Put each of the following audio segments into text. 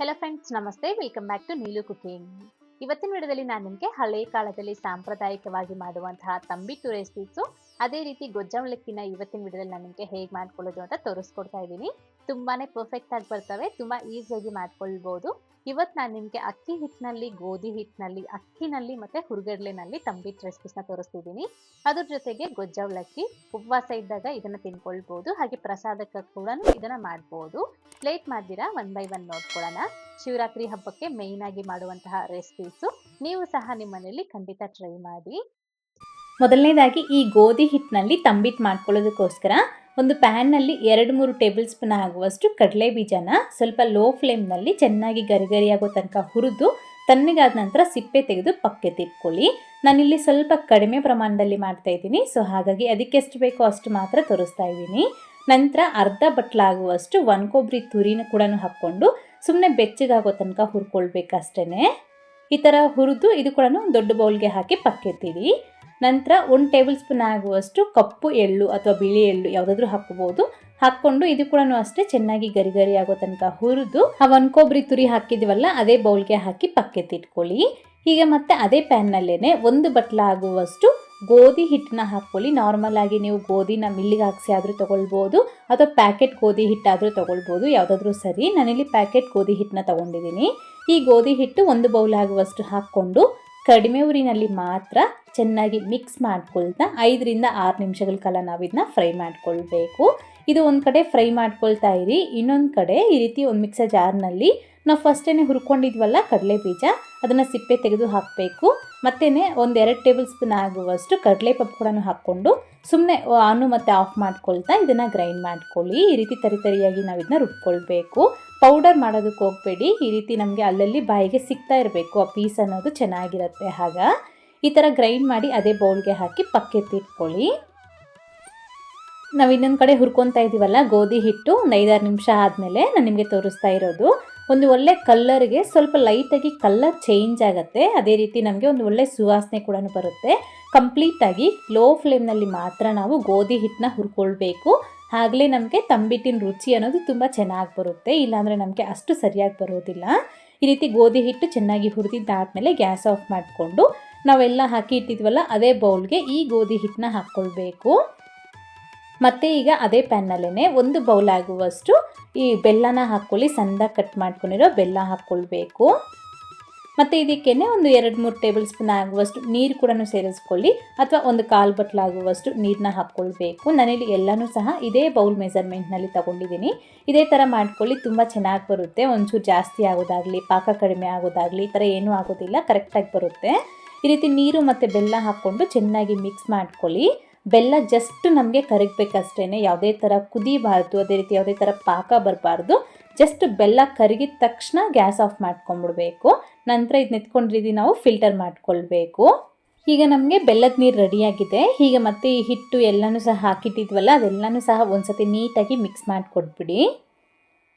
Hello friends ನಮಸ್ತೆ. Welcome back to Neelu cooking ಇವತ್ತಿನ ವಿಡಿಯೋದಲ್ಲಿ ನಾನು ನಿಮಗೆ ಹಳೆ ಕಾಲದಲ್ಲಿ ಸಾಂಪ್ರದಾಯಿಕವಾಗಿ ಮಾಡುವಂತಹ ತಂಬಿಟ್ಟು ರೆಸಿಪೀಸು ಅದೇ ರೀತಿ ಗೊಜ್ಜಾವಲಕ್ಕಿನ ಇವತ್ತಿನ ವಿಡಿಯೋದಲ್ಲಿ ನಾನು ನಿಮಗೆ ಹೇಗೆ ಮಾಡ್ಕೊಳ್ಳೋದು ಅಂತ ತೋರಿಸ್ಕೊಡ್ತಾ ಇದ್ದೀನಿ. ತುಂಬಾನೇ ಪರ್ಫೆಕ್ಟ್ ಆಗಿ ಬರ್ತವೆ, ತುಂಬಾ ಈಸಿಯಾಗಿ ಮಾಡ್ಕೊಳ್ಬಹುದು ಇವತ್ತು ನಾನು ನಿಮಗೆ ಅಕ್ಕಿ ಹಿಟ್ಟಿನಲ್ಲಿ ಗೋಧಿ ಹಿಟ್ಟಿನಲ್ಲಿ ಅಕ್ಕಿನಲ್ಲಿ ಮತ್ತೆ ಹುರುಗಡ್ಲೆನಲ್ಲಿ ತಂಬಿಟ್ಟು ರೆಸಿಪೀಸ್ನ ತೋರಿಸ್ತಿದ್ದೀನಿ ಅದ್ರ ಜೊತೆಗೆ ಗೊಜ್ಜವಲಕ್ಕಿ ಉಪವಾಸ ಇದ್ದಾಗ ಇದನ್ನ ತಿನ್ಕೊಳ್ಬಹುದು ಹಾಗೆ ಪ್ರಸಾದಕ್ಕೆ ಕೂಡ ಇದನ್ನ ಮಾಡ್ಬೋದು. ಪ್ಲೇಟ್ ಮಾಡ್ದಿರಾ? ಒನ್ ಬೈ ಒನ್ ನೋಡ್ಕೊಳ್ಳೋಣ. ಶಿವರಾತ್ರಿ ಹಬ್ಬಕ್ಕೆ ಮೇಯ್ನ್ ಆಗಿ ಮಾಡುವಂತಹ ರೆಸಿಪೀಸು ನೀವು ಸಹ ನಿಮ್ಮ ಮನೆಯಲ್ಲಿ ಖಂಡಿತ ಟ್ರೈ ಮಾಡಿ. ಮೊದಲನೇದಾಗಿ ಈ ಗೋಧಿ ಹಿಟ್ಟಿನಲ್ಲಿ ತಂಬಿಟ್ಟು ಮಾಡ್ಕೊಳ್ಳೋದಕ್ಕೋಸ್ಕರ ಒಂದು ಪ್ಯಾನ್ನಲ್ಲಿ ಎರಡು ಮೂರು ಟೇಬಲ್ ಸ್ಪೂನ್ ಆಗುವಷ್ಟು ಕಡಲೆ ಬೀಜನ ಸ್ವಲ್ಪ ಲೋ ಫ್ಲೇಮ್ನಲ್ಲಿ ಚೆನ್ನಾಗಿ ಗರಿಗರಿಯಾಗೋ ತನಕ ಹುರಿದು ತಣ್ಣಗಾದ ನಂತರ ಸಿಪ್ಪೆ ತೆಗೆದು ಪಕ್ಕೆ ಇಟ್ಕೊಳ್ಳಿ ನಾನಿಲ್ಲಿ ಸ್ವಲ್ಪ ಕಡಿಮೆ ಪ್ರಮಾಣದಲ್ಲಿ ಮಾಡ್ತಾ ಇದ್ದೀನಿ. ಸೊ ಹಾಗಾಗಿ ಅದಕ್ಕೆ ಎಷ್ಟು ಬೇಕೋ ಅಷ್ಟು ಮಾತ್ರ ತೋರಿಸ್ತಾ ಇದ್ದೀನಿ. ನಂತರ ಅರ್ಧ ಬಟ್ಲಾಗುವಷ್ಟು ಒಣ ಕೊಬ್ಬರಿ ತುರಿನ ಕೂಡ ಹಾಕ್ಕೊಂಡು ಸುಮ್ಮನೆ ಬೆಚ್ಚಗಾಗೋ ತನಕ ಹುರ್ಕೊಳ್ಬೇಕಷ್ಟೇ ಈ ಥರ ಹುರಿದು ಇದು ಕೂಡ ದೊಡ್ಡ ಬೌಲ್ಗೆ ಹಾಕಿ ಪಕ್ಕೆತ್ತಿಡಿ. ನಂತರ ಒಂದು ಟೇಬಲ್ ಸ್ಪೂನ್ ಆಗುವಷ್ಟು ಕಪ್ಪು ಎಳ್ಳು ಅಥವಾ ಬಿಳಿ ಎಳ್ಳು ಯಾವುದಾದ್ರೂ ಹಾಕ್ಕೋಬೋದು ಹಾಕ್ಕೊಂಡು ಇದು ಕೂಡ ಅಷ್ಟೇ ಚೆನ್ನಾಗಿ ಗರಿ ಗರಿ ಆಗೋ ತನಕ ಹುರಿದು ಆ ಒನ್ಕೊಬ್ಬರಿ ಕೊಬ್ಬರಿ ತುರಿ ಹಾಕಿದ್ವಲ್ಲ, ಅದೇ ಬೌಲ್ಗೆ ಹಾಕಿ ಪಕ್ಕೆತ್ತಿಟ್ಕೊಳ್ಳಿ ಹೀಗೆ ಮತ್ತೆ ಅದೇ ಪ್ಯಾನ್ನಲ್ಲೇ ಒಂದು ಬಟ್ಲ ಆಗುವಷ್ಟು ಗೋಧಿ ಹಿಟ್ಟನ್ನ ಹಾಕ್ಕೊಳ್ಳಿ. ನಾರ್ಮಲ್ ಆಗಿ ನೀವು ಗೋಧಿನ ಮಿಲ್ಲಿಗೆ ಹಾಕ್ಸಿ ಆದರೂ ತೊಗೊಳ್ಬೋದು, ಅಥವಾ ಪ್ಯಾಕೆಟ್ ಗೋಧಿ ಹಿಟ್ಟಾದರೂ ತೊಗೊಳ್ಬೋದು, ಯಾವುದಾದ್ರೂ ಸರಿ. ನಾನಿಲ್ಲಿ ಪ್ಯಾಕೆಟ್ ಗೋಧಿ ಹಿಟ್ಟನ್ನ ತೊಗೊಂಡಿದ್ದೀನಿ. ಈ ಗೋಧಿ ಹಿಟ್ಟು ಒಂದು ಬೌಲ್ ಆಗುವಷ್ಟು ಹಾಕ್ಕೊಂಡು ಕಡಿಮೆ ಊರಿನಲ್ಲಿ ಮಾತ್ರ ಚೆನ್ನಾಗಿ ಮಿಕ್ಸ್ ಮಾಡ್ಕೊಳ್ತಾ ಐದರಿಂದ ಆರು ನಿಮಿಷಗಳ ಕಾಲ ನಾವು ಇದನ್ನ ಫ್ರೈ ಮಾಡ್ಕೊಳ್ಬೇಕು. ಇದು ಒಂದು ಕಡೆ ಫ್ರೈ ಮಾಡ್ಕೊಳ್ತಾ ಇರಿ, ಇನ್ನೊಂದು ಕಡೆ ಈ ರೀತಿ ಒಂದು ಮಿಕ್ಸರ್ ಜಾರ್ನಲ್ಲಿ ನಾವು ಫಸ್ಟೇ ಹುರ್ಕೊಂಡಿದ್ವಲ್ಲ ಕಡಲೆ ಬೀಜ ಅದನ್ನು ಸಿಪ್ಪೆ ತೆಗೆದು ಹಾಕಬೇಕು. ಮತ್ತೇ ಒಂದು ಎರಡು ಟೇಬಲ್ ಸ್ಪೂನ್ ಆಗುವಷ್ಟು ಕಡಲೆ ಪಪ್ಪು ಕೂಡ ಹಾಕ್ಕೊಂಡು ಸುಮ್ಮನೆ ಆನು ಮತ್ತು ಆಫ್ ಮಾಡ್ಕೊಳ್ತಾ ಇದನ್ನು ಗ್ರೈಂಡ್ ಮಾಡ್ಕೊಳ್ಳಿ. ಈ ರೀತಿ ತರಿತರಿಯಾಗಿ ನಾವು ಇದನ್ನ ರುಬ್ಕೊಳ್ಬೇಕು. ಪೌಡರ್ ಮಾಡೋದಕ್ಕೆ ಹೋಗಬೇಡಿ. ಈ ರೀತಿ ನಮಗೆ ಅಲ್ಲಲ್ಲಿ ಬಾಯಿಗೆ ಸಿಗ್ತಾ ಇರಬೇಕು. ಆ ಪೀಸ್ ಅನ್ನೋದು ಚೆನ್ನಾಗಿರುತ್ತೆ. ಆಗ ಈ ಥರ ಗ್ರೈಂಡ್ ಮಾಡಿ ಅದೇ ಬೌಲ್ಗೆ ಹಾಕಿ ಪಕ್ಕೆತ್ತಿಟ್ಕೊಳ್ಳಿ ನಾವು ಇನ್ನೊಂದು ಕಡೆ ಹುರ್ಕೊತಾ ಇದ್ದೀವಲ್ಲ ಗೋಧಿ ಹಿಟ್ಟು ಒಂದು ಐದಾರು ನಿಮಿಷ ಆದಮೇಲೆ ನಾನು ನಿಮಗೆ ತೋರಿಸ್ತಾ ಇರೋದು. ಒಂದು ಒಳ್ಳೆ ಕಲ್ಲರ್ಗೆ ಸ್ವಲ್ಪ ಲೈಟಾಗಿ ಕಲ್ಲರ್ ಚೇಂಜ್ ಆಗುತ್ತೆ. ಅದೇ ರೀತಿ ನಮಗೆ ಒಂದು ಒಳ್ಳೆ ಸುವಾಸನೆ ಕೂಡ ಬರುತ್ತೆ. ಕಂಪ್ಲೀಟಾಗಿ ಲೋ ಫ್ಲೇಮ್ನಲ್ಲಿ ಮಾತ್ರ ನಾವು ಗೋಧಿ ಹಿಟ್ಟನ್ನ ಹುರ್ಕೊಳ್ಬೇಕು. ಆಗಲೇ ನಮಗೆ ತಂಬಿಟ್ಟಿನ ರುಚಿ ಅನ್ನೋದು ತುಂಬ ಚೆನ್ನಾಗಿ ಬರುತ್ತೆ. ಇಲ್ಲಾಂದರೆ ನಮಗೆ ಅಷ್ಟು ಸರಿಯಾಗಿ ಬರೋದಿಲ್ಲ. ಈ ರೀತಿ ಗೋಧಿ ಹಿಟ್ಟು ಚೆನ್ನಾಗಿ ಹುರಿದಿದ್ದಾದಮೇಲೆ ಗ್ಯಾಸ್ ಆಫ್ ಮಾಡಿಕೊಂಡು ನಾವೆಲ್ಲ ಹಾಕಿ ಇಟ್ಟಿದ್ವಲ್ಲ ಅದೇ ಬೌಲ್ಗೆ ಈ ಗೋಧಿ ಹಿಟ್ಟನ್ನ ಹಾಕ್ಕೊಳ್ಬೇಕು. ಮತ್ತು ಈಗ ಅದೇ ಪ್ಯಾನಲ್ಲೇ ಒಂದು ಬೌಲ್ ಆಗುವಷ್ಟು ಈ ಬೆಲ್ಲನ ಹಾಕ್ಕೊಳ್ಳಿ ಸಣ್ಣದಾಗಿ ಕಟ್ ಮಾಡ್ಕೊಂಡಿರೋ ಬೆಲ್ಲ ಹಾಕ್ಕೊಳ್ಬೇಕು. ಮತ್ತು ಇದಕ್ಕೇ ಒಂದು ಎರಡು ಮೂರು ಟೇಬಲ್ ಸ್ಪೂನ್ ಆಗುವಷ್ಟು ನೀರು ಕೂಡ ಸೇರಿಸ್ಕೊಳ್ಳಿ. ಅಥವಾ ಒಂದು ಕಾಲು ಬಟ್ಲಾಗುವಷ್ಟು ನೀರನ್ನ ಹಾಕ್ಕೊಳ್ಬೇಕು. ನಾನಿಲ್ಲಿ ಎಲ್ಲನೂ ಸಹ ಇದೇ ಬೌಲ್ ಮೆಸರ್ಮೆಂಟ್ನಲ್ಲಿ ತಗೊಂಡಿದ್ದೀನಿ. ಇದೇ ಥರ ಮಾಡ್ಕೊಳ್ಳಿ, ತುಂಬ ಚೆನ್ನಾಗಿ ಬರುತ್ತೆ. ಒಂಚೂರು ಜಾಸ್ತಿ ಆಗೋದಾಗಲಿ, ಪಾಕ ಕಡಿಮೆ ಆಗೋದಾಗಲಿ, ಈ ಥರ ಏನೂ ಆಗೋದಿಲ್ಲ ಕರೆಕ್ಟಾಗಿ ಬರುತ್ತೆ. ಈ ರೀತಿ ನೀರು ಮತ್ತು ಬೆಲ್ಲ ಹಾಕ್ಕೊಂಡು ಚೆನ್ನಾಗಿ ಮಿಕ್ಸ್ ಮಾಡ್ಕೊಳ್ಳಿ. ಬೆಲ್ಲ ಜಸ್ಟ್ ನಮಗೆ ಕರಗಬೇಕಷ್ಟೇ ಯಾವುದೇ ಥರ ಕುದಿಬಾರ್ದು, ಅದೇ ರೀತಿ ಯಾವುದೇ ಥರ ಪಾಕ ಬರಬಾರ್ದು. ಜಸ್ಟ್ ಬೆಲ್ಲ ಕರಗಿದ ತಕ್ಷಣ ಗ್ಯಾಸ್ ಆಫ್ ಮಾಡ್ಕೊಂಡ್ಬಿಡ್ಬೇಕು ನಂತರ ಇದು ನೆತ್ಕೊಂಡಿದ್ದು ನಾವು ಫಿಲ್ಟರ್ ಮಾಡ್ಕೊಳ್ಬೇಕು. ಈಗ ನಮಗೆ ಬೆಲ್ಲದ ನೀರು ರೆಡಿಯಾಗಿದೆ. ಈಗ ಮತ್ತೆ ಈ ಹಿಟ್ಟು ಎಲ್ಲನೂ ಸಹ ಹಾಕಿಟ್ಟಿದ್ವಲ್ಲ, ಅದೆಲ್ಲನೂ ಸಹ ಒಂದ್ಸತಿ ನೀಟಾಗಿ ಮಿಕ್ಸ್ ಮಾಡಿಕೊಟ್ಬಿಡಿ.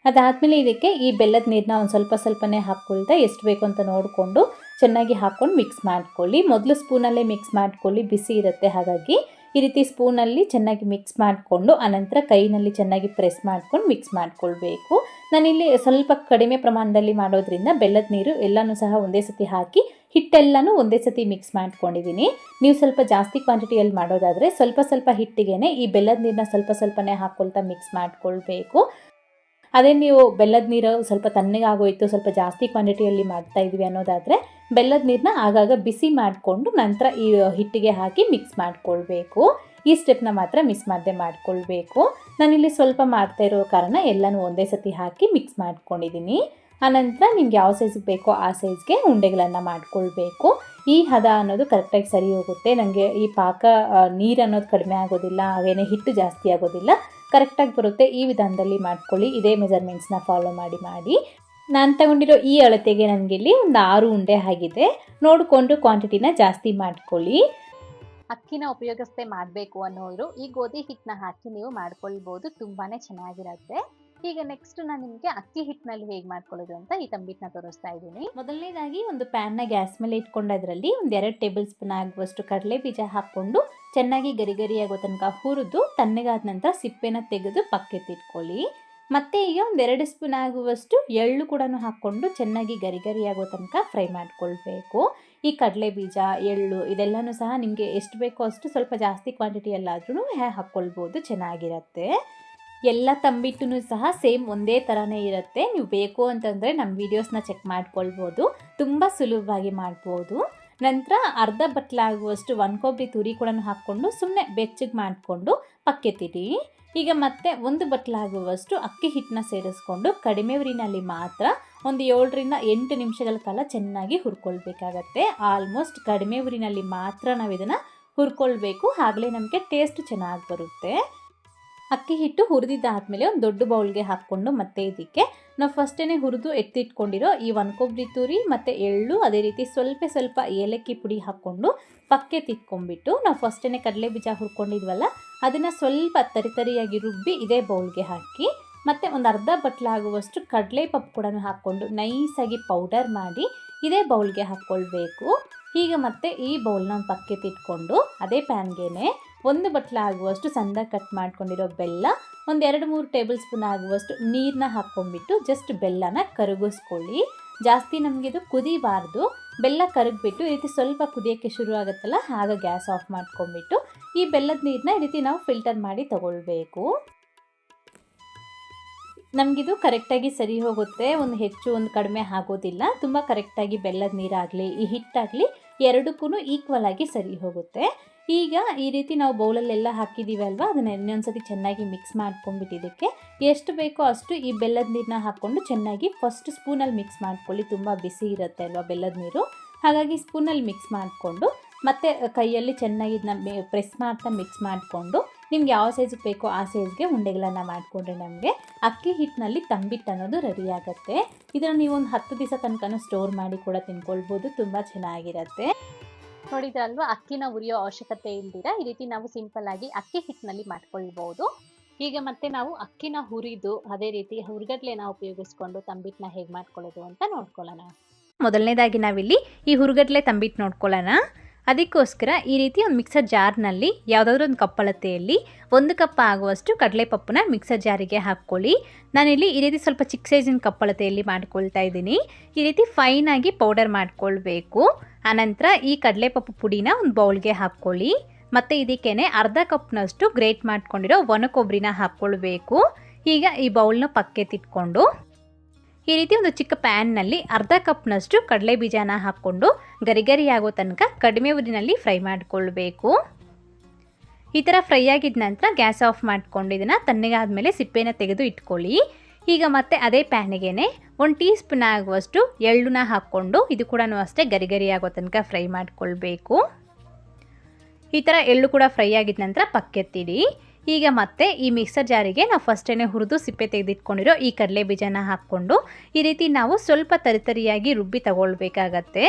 ಅದಾದಮೇಲೆ ಇದಕ್ಕೆ ಈ ಬೆಲ್ಲದ ನೀರನ್ನ ಒಂದು ಸ್ವಲ್ಪ ಸ್ವಲ್ಪನೇ ಹಾಕ್ಕೊಳ್ತಾ ಎಷ್ಟು ಬೇಕು ಅಂತ ನೋಡಿಕೊಂಡು ಚೆನ್ನಾಗಿ ಹಾಕ್ಕೊಂಡು ಮಿಕ್ಸ್ ಮಾಡ್ಕೊಳ್ಳಿ. ಮೊದಲು ಸ್ಪೂನಲ್ಲೇ ಮಿಕ್ಸ್ ಮಾಡ್ಕೊಳ್ಳಿ, ಬಿಸಿ ಇರುತ್ತೆ ಹಾಗಾಗಿ. ಈ ರೀತಿ ಸ್ಪೂನಲ್ಲಿ ಚೆನ್ನಾಗಿ ಮಿಕ್ಸ್ ಮಾಡಿಕೊಂಡು, ಆನಂತರ ಕೈನಲ್ಲಿ ಚೆನ್ನಾಗಿ ಪ್ರೆಸ್ ಮಾಡ್ಕೊಂಡು ಮಿಕ್ಸ್ ಮಾಡ್ಕೊಳ್ಬೇಕು. ನಾನಿಲ್ಲಿ ಸ್ವಲ್ಪ ಕಡಿಮೆ ಪ್ರಮಾಣದಲ್ಲಿ ಮಾಡೋದ್ರಿಂದ ಬೆಲ್ಲದ ನೀರು ಎಲ್ಲನೂ ಸಹ ಒಂದೇ ಸತಿ ಹಾಕಿ, ಹಿಟ್ಟೆಲ್ಲನೂ ಒಂದೇ ಸತಿ ಮಿಕ್ಸ್ ಮಾಡ್ಕೊಂಡಿದ್ದೀನಿ. ನೀವು ಸ್ವಲ್ಪ ಜಾಸ್ತಿ ಕ್ವಾಂಟಿಟಿಯಲ್ಲಿ ಮಾಡೋದಾದರೆ ಸ್ವಲ್ಪ ಸ್ವಲ್ಪ ಹಿಟ್ಟಿಗೆ ಈ ಬೆಲ್ಲದ ನೀರನ್ನ ಸ್ವಲ್ಪ ಸ್ವಲ್ಪನೇ ಹಾಕ್ಕೊಳ್ತಾ ಮಿಕ್ಸ್ ಮಾಡಿಕೊಳ್ಬೇಕು. ಅದೇ ನೀವು ಬೆಲ್ಲದ ನೀರು ಸ್ವಲ್ಪ ತಣ್ಣಗಾಗೋಯಿತು, ಸ್ವಲ್ಪ ಜಾಸ್ತಿ ಕ್ವಾಂಟಿಟಿಯಲ್ಲಿ ಮಾಡ್ತಾ ಇದ್ವಿ ಅನ್ನೋದಾದರೆ ಬೆಲ್ಲದ ನೀರನ್ನ ಆಗಾಗ ಬಿಸಿ ಮಾಡಿಕೊಂಡು ನಂತರ ಈ ಹಿಟ್ಟಿಗೆ ಹಾಕಿ ಮಿಕ್ಸ್ ಮಾಡಿಕೊಳ್ಬೇಕು. ಈ ಸ್ಟೆಪ್ನ ಮಾತ್ರ ಮಿಸ್ ಮಾಡದೆ ಮಾಡಿಕೊಳ್ಬೇಕು. ನಾನಿಲ್ಲಿ ಸ್ವಲ್ಪ ಮಾಡ್ತಾ ಇರೋ ಕಾರಣ ಎಲ್ಲನೂ ಒಂದೇ ಸತಿ ಹಾಕಿ ಮಿಕ್ಸ್ ಮಾಡ್ಕೊಂಡಿದ್ದೀನಿ. ಆನಂತರ ನಿಮ್ಗೆ ಯಾವ ಸೈಜ್ಗೆ ಬೇಕೋ ಆ ಸೈಜ್ಗೆ ಉಂಡೆಗಳನ್ನು ಮಾಡಿಕೊಳ್ಬೇಕು. ಈ ಹದ ಅನ್ನೋದು ಕರೆಕ್ಟಾಗಿ ಸರಿ ಹೋಗುತ್ತೆ. ನನಗೆ ಈ ಪಾಕ ನೀರು ಅನ್ನೋದು ಕಡಿಮೆ ಆಗೋದಿಲ್ಲ, ಹಾಗೇನೆ ಹಿಟ್ಟು ಜಾಸ್ತಿ ಆಗೋದಿಲ್ಲ. ಕರೆಕ್ಟಾಗಿ ಬರುತ್ತೆ. ಈ ವಿಧಾನದಲ್ಲಿ ಮಾಡ್ಕೊಳ್ಳಿ. ಇದೇ ಮೆಜರ್ಮೆಂಟ್ಸ್ನ ಫಾಲೋ ಮಾಡಿ ಮಾಡಿ. ನಾನು ತಗೊಂಡಿರೋ ಈ ಅಳತೆಗೆ ನನಗಿಲ್ಲಿ ಒಂದು ಆರು ಉಂಡೆ ಆಗಿದೆ. ನೋಡಿಕೊಂಡು ಕ್ವಾಂಟಿಟಿನ ಜಾಸ್ತಿ ಮಾಡ್ಕೊಳ್ಳಿ. ಅಕ್ಕಿನ ಉಪಯೋಗಿಸದೆ ಮಾಡಬೇಕು ಅನ್ನೋರು ಈ ಗೋಧಿ ಹಿಟ್ಟನ್ನ ಹಾಕಿ ನೀವು ಮಾಡ್ಕೊಳ್ಬೋದು. ತುಂಬಾ ಚೆನ್ನಾಗಿರುತ್ತೆ. ಈಗ ನೆಕ್ಸ್ಟ್ ನಾನು ನಿಮಗೆ ಅಕ್ಕಿ ಹಿಟ್ಟಿನಲ್ಲಿ ಹೇಗೆ ಮಾಡ್ಕೊಳ್ಳೋದು ಅಂತ ಈ ತಂಬಿಟ್ಟನ್ನ ತೋರಿಸ್ತಾ ಇದ್ದೀನಿ. ಮೊದಲನೇದಾಗಿ ಒಂದು ಪ್ಯಾನ್ನ ಗ್ಯಾಸ್ ಮೇಲೆ ಇಟ್ಕೊಂಡದ್ರಲ್ಲಿ ಒಂದು ಎರಡು ಟೇಬಲ್ ಸ್ಪೂನ್ ಆಗುವಷ್ಟು ಕಡಲೆ ಬೀಜ ಹಾಕ್ಕೊಂಡು ಚೆನ್ನಾಗಿ ಗರಿ ಗರಿಯಾಗೋ ತನಕ ಹುರಿದು ತಣ್ಣಗಾದ ನಂತರ ಸಿಪ್ಪೆನ ತೆಗೆದು ಪಕ್ಕೆತ್ತಿಟ್ಕೊಳ್ಳಿ ಮತ್ತು ಈಗ ಒಂದೆರಡು ಸ್ಪೂನ್ ಆಗುವಷ್ಟು ಎಳ್ಳು ಕೂಡ ಹಾಕ್ಕೊಂಡು ಚೆನ್ನಾಗಿ ಗರಿ ಗರಿ ಆಗೋ ತನಕ ಫ್ರೈ ಮಾಡ್ಕೊಳ್ಬೇಕು. ಈ ಕಡಲೆ ಬೀಜ ಎಳ್ಳು ಇದೆಲ್ಲನೂ ಸಹ ನಿಮಗೆ ಎಷ್ಟು ಬೇಕೋ ಅಷ್ಟು ಸ್ವಲ್ಪ ಜಾಸ್ತಿ ಕ್ವಾಂಟಿಟಿಯಲ್ಲಾದ್ರೂ ಹಾಕ್ಕೊಳ್ಬೋದು, ಚೆನ್ನಾಗಿರುತ್ತೆ. ಎಲ್ಲ ತಂಬಿಟ್ಟು ಸಹ ಸೇಮ್ ಒಂದೇ ಥರನೇ ಇರುತ್ತೆ. ನೀವು ಬೇಕು ಅಂತಂದರೆ ನಮ್ಮ ವೀಡಿಯೋಸ್ನ ಚೆಕ್ ಮಾಡ್ಕೊಳ್ಬೋದು. ತುಂಬ ಸುಲಭವಾಗಿ ಮಾಡ್ಬೋದು. ನಂತರ ಅರ್ಧ ಬಟ್ಲಾಗುವಷ್ಟು ಒಣ ಕೊಬ್ಬರಿ ತುರಿ ಕೂಡ ಹಾಕ್ಕೊಂಡು ಸುಮ್ಮನೆ ಬೆಚ್ಚಗೆ ಮಾಡಿಕೊಂಡು ಪಕ್ಕೆತ್ತಿಡಿ. ಈಗ ಮತ್ತೆ ಒಂದು ಬಟ್ಲಾಗುವಷ್ಟು ಅಕ್ಕಿ ಹಿಟ್ಟನ್ನ ಸೇರಿಸ್ಕೊಂಡು ಕಡಿಮೆ ಉರಿನಲ್ಲಿ ಮಾತ್ರ ಒಂದು ಏಳರಿಂದ ಎಂಟು ನಿಮಿಷಗಳ ಕಾಲ ಚೆನ್ನಾಗಿ ಹುರ್ಕೊಳ್ಬೇಕಾಗತ್ತೆ. ಆಲ್ಮೋಸ್ಟ್ ಕಡಿಮೆ ಉರಿನಲ್ಲಿ ಮಾತ್ರ ನಾವು ಇದನ್ನು ಹುರ್ಕೊಳ್ಬೇಕು. ಆಗಲೇ ನಮಗೆ ಟೇಸ್ಟ್ ಚೆನ್ನಾಗಿ ಬರುತ್ತೆ. ಅಕ್ಕಿ ಹಿಟ್ಟು ಹುರಿದಿದ್ದಾದಮೇಲೆ ಒಂದು ದೊಡ್ಡ ಬೌಲ್ಗೆ ಹಾಕ್ಕೊಂಡು ಮತ್ತೆ ಇದಕ್ಕೆ ನಾವು ಫಸ್ಟೇ ಹುರಿದು ಎತ್ತಿಟ್ಕೊಂಡಿರೋ ಈ ಒಂದು ಕೊಬ್ಬರಿ ತುರಿ ಮತ್ತು ಎಳ್ಳು, ಅದೇ ರೀತಿ ಸ್ವಲ್ಪ ಸ್ವಲ್ಪ ಏಲಕ್ಕಿ ಪುಡಿ ಹಾಕ್ಕೊಂಡು ಪಕ್ಕೆ ತಿಕ್ಕೊಂಡ್ಬಿಟ್ಟು ನಾವು ಫಸ್ಟೇ ಕಡಲೆ ಬೀಜ ಹುರ್ಕೊಂಡಿದ್ವಲ್ಲ, ಅದನ್ನು ಸ್ವಲ್ಪ ತರಿತರಿಯಾಗಿ ರುಬ್ಬಿ ಇದೇ ಬೌಲ್ಗೆ ಹಾಕಿ ಮತ್ತು ಒಂದು ಅರ್ಧ ಬಟ್ಲಾಗುವಷ್ಟು ಕಡಲೆ ಪಪ್ಪು ಕೂಡ ಹಾಕ್ಕೊಂಡು ನೈಸಾಗಿ ಪೌಡರ್ ಮಾಡಿ ಇದೇ ಬೌಲ್ಗೆ ಹಾಕ್ಕೊಳ್ಬೇಕು ಈಗ ಮತ್ತೆ ಈ ಬೌಲ್ನ ಒಂದು ಪಕ್ಕೆ ತಿಟ್ಕೊಂಡು ಅದೇ ಪ್ಯಾನ್ಗೆ ಒಂದು ಬಟ್ಲ ಆಗುವಷ್ಟು ಸಂದ ಕಟ್ ಮಾಡ್ಕೊಂಡಿರೋ ಬೆಲ್ಲ, ಒಂದು ಎರಡು ಮೂರು ಟೇಬಲ್ ಸ್ಪೂನ್ ಆಗುವಷ್ಟು ನೀರನ್ನ ಹಾಕ್ಕೊಂಡ್ಬಿಟ್ಟು ಜಸ್ಟ್ ಬೆಲ್ಲನ ಕರಗಿಸ್ಕೊಳ್ಳಿ. ಜಾಸ್ತಿ ನಮಗೆ ಇದು ಕುದಿಬಾರ್ದು. ಬೆಲ್ಲ ಕರಗಿಬಿಟ್ಟು ಈ ರೀತಿ ಸ್ವಲ್ಪ ಕುದಿಯೋಕ್ಕೆ ಶುರು ಆಗುತ್ತಲ್ಲ, ಆಗ ಗ್ಯಾಸ್ ಆಫ್ ಮಾಡ್ಕೊಂಡ್ಬಿಟ್ಟು ಈ ಬೆಲ್ಲದ ನೀರನ್ನ ಈ ರೀತಿ ನಾವು ಫಿಲ್ಟರ್ ಮಾಡಿ ತಗೊಳ್ಬೇಕು. ನಮಗಿದು ಕರೆಕ್ಟಾಗಿ ಸರಿ ಹೋಗುತ್ತೆ, ಒಂದು ಹೆಚ್ಚು ಒಂದು ಕಡಿಮೆ ಆಗೋದಿಲ್ಲ. ತುಂಬ ಕರೆಕ್ಟಾಗಿ ಬೆಲ್ಲದ ನೀರಾಗಲಿ, ಈ ಹಿಟ್ಟಾಗಲಿ ಎರಡಕ್ಕೂ ಈಕ್ವಲ್ ಆಗಿ ಸರಿ ಹೋಗುತ್ತೆ. ಈಗ ಈ ರೀತಿ ನಾವು ಬೌಲಲ್ಲೆಲ್ಲ ಹಾಕಿದ್ದೀವಿ ಅಲ್ವಾ? ಅದನ್ನು ಇನ್ನೊಂದ್ಸತಿ ಚೆನ್ನಾಗಿ ಮಿಕ್ಸ್ ಮಾಡ್ಕೊಂಡ್ಬಿಟ್ಟಿದ್ದಕ್ಕೆ ಎಷ್ಟು ಬೇಕೋ ಅಷ್ಟು ಈ ಬೆಲ್ಲದ ನೀರನ್ನ ಹಾಕ್ಕೊಂಡು ಚೆನ್ನಾಗಿ ಫಸ್ಟ್ ಸ್ಪೂನಲ್ಲಿ ಮಿಕ್ಸ್ ಮಾಡ್ಕೊಳ್ಳಿ. ತುಂಬ ಬಿಸಿ ಇರುತ್ತೆ ಅಲ್ವಾ ಬೆಲ್ಲದ ನೀರು? ಹಾಗಾಗಿ ಸ್ಪೂನಲ್ಲಿ ಮಿಕ್ಸ್ ಮಾಡಿಕೊಂಡು ಮತ್ತು ಕೈಯಲ್ಲಿ ಚೆನ್ನಾಗಿ ಇದನ್ನ ಪ್ರೆಸ್ ಮಾಡ್ತಾ ಮಿಕ್ಸ್ ಮಾಡಿಕೊಂಡು ನಿಮ್ಗೆ ಯಾವ ಸೈಜಿಗೆ ಬೇಕೋ ಆ ಸೈಜ್ಗೆ ಉಂಡೆಗಳನ್ನು ಮಾಡಿಕೊಂಡ್ರೆ ನಮಗೆ ಅಕ್ಕಿ ಹಿಟ್ಟಿನಲ್ಲಿ ತಂಬಿಟ್ಟು ಅನ್ನೋದು ರೆಡಿ ಆಗುತ್ತೆ. ಇದನ್ನು ನೀವು ಒಂದು ಹತ್ತು ದಿವಸ ತನಕ ಸ್ಟೋರ್ ಮಾಡಿ ಕೂಡ ತಿನ್ಕೊಳ್ಬೋದು. ತುಂಬ ಚೆನ್ನಾಗಿರುತ್ತೆ. ನೋಡಿದ್ರಲ್ವಾ? ಅಕ್ಕಿನ ಉರಿಯೋ ಅವಶ್ಯಕತೆ ಇಲ್ದಿರ ಈ ರೀತಿ ನಾವು ಸಿಂಪಲ್ ಆಗಿ ಅಕ್ಕಿ ಹಿಟ್ಟಿನಲ್ಲಿ ಮಾಡ್ಕೊಳ್ಬಹುದು ಈಗ ಮತ್ತೆ ನಾವು ಅಕ್ಕಿನ ಹುರಿದು ಅದೇ ರೀತಿ ಹುರ್ಗಡ್ಲೆನ ಉಪಯೋಗಿಸ್ಕೊಂಡು ತಂಬಿಟ್ನ ಹೇಗೆ ಮಾಡ್ಕೊಳ್ಳೋದು ಅಂತ ನೋಡ್ಕೊಳ್ಳೋಣ. ಮೊದಲನೇದಾಗಿ ನಾವಿಲ್ಲಿ ಈ ಹುರುಗಡ್ಲೆ ತಂಬಿಟ್ಟು ನೋಡ್ಕೊಳ್ಳೋಣ. ಅದಕ್ಕೋಸ್ಕರ ಈ ರೀತಿ ಒಂದು ಮಿಕ್ಸರ್ ಜಾರ್ನಲ್ಲಿ ಯಾವುದಾದ್ರೂ ಒಂದು ಕಪ್ಪಳತೆಯಲ್ಲಿ ಒಂದು ಕಪ್ ಆಗುವಷ್ಟು ಕಡಲೆಪಪ್ಪನ್ನ ಮಿಕ್ಸರ್ ಜಾರಿಗೆ ಹಾಕ್ಕೊಳ್ಳಿ. ನಾನಿಲ್ಲಿ ಈ ರೀತಿ ಸ್ವಲ್ಪ ಚಿಕ್ಕ ಸೈಜಿನ ಕಪ್ಪಳತೆಯಲ್ಲಿ ಮಾಡ್ಕೊಳ್ತಾ ಇದ್ದೀನಿ. ಈ ರೀತಿ ಫೈನಾಗಿ ಪೌಡರ್ ಮಾಡ್ಕೊಳ್ಬೇಕು. ಆನಂತರ ಈ ಕಡಲೆಪಪ್ಪು ಪುಡಿನ ಒಂದು ಬೌಲ್ಗೆ ಹಾಕ್ಕೊಳ್ಳಿ. ಮತ್ತು ಇದಕ್ಕೇನೆ ಅರ್ಧ ಕಪ್ನಷ್ಟು ಗ್ರೇಟ್ ಮಾಡ್ಕೊಂಡಿರೋ ಒಣ ಕೊಬ್ಬರಿನ ಹಾಕ್ಕೊಳ್ಬೇಕು. ಈಗ ಈ ಬೌಲ್ನ ಪಕ್ಕೆ ತಿಟ್ಕೊಂಡು ಈ ರೀತಿ ಒಂದು ಚಿಕ್ಕ ಪ್ಯಾನ್ನಲ್ಲಿ ಅರ್ಧ ಕಪ್ನಷ್ಟು ಕಡಲೆ ಬೀಜನ ಹಾಕ್ಕೊಂಡು ಗರಿ ಗರಿ ಆಗೋ ತನಕ ಕಡಿಮೆ ಉರಿನಲ್ಲಿ ಫ್ರೈ ಮಾಡಿಕೊಳ್ಬೇಕು. ಈ ಥರ ಫ್ರೈ ಆಗಿದ ನಂತರ ಗ್ಯಾಸ್ ಆಫ್ ಮಾಡಿಕೊಂಡು ಇದನ್ನು ತಣ್ಣಗಾದ್ಮೇಲೆ ಸಿಪ್ಪೆನ ತೆಗೆದು ಇಟ್ಕೊಳ್ಳಿ. ಈಗ ಮತ್ತೆ ಅದೇ ಪ್ಯಾನಿಗೆ ಒಂದು ಟೀ ಸ್ಪೂನ್ ಆಗುವಷ್ಟು ಎಳ್ಳುನ ಹಾಕ್ಕೊಂಡು ಇದು ಕೂಡ ಅಷ್ಟೇ ಗರಿಗರಿ ಗರಿ ಆಗೋ ತನಕ ಫ್ರೈ ಮಾಡಿಕೊಳ್ಬೇಕು. ಈ ಥರ ಎಳ್ಳು ಕೂಡ ಫ್ರೈ ಆಗಿದ ನಂತರ ಪಕ್ಕೆತ್ತಿಡಿ. ಈಗ ಮತ್ತೆ ಈ ಮಿಕ್ಸರ್ ಜಾರಿಗೆ ನಾವು ಫಸ್ಟೇ ಹುರಿದು ಸಿಪ್ಪೆ ತೆಗೆದಿಟ್ಕೊಂಡಿರೋ ಈ ಕಡಲೆ ಬೀಜನ ಹಾಕ್ಕೊಂಡು ಈ ರೀತಿ ನಾವು ಸ್ವಲ್ಪ ತರಿತರಿಯಾಗಿ ರುಬ್ಬಿ ತಗೊಳ್ಬೇಕಾಗತ್ತೆ.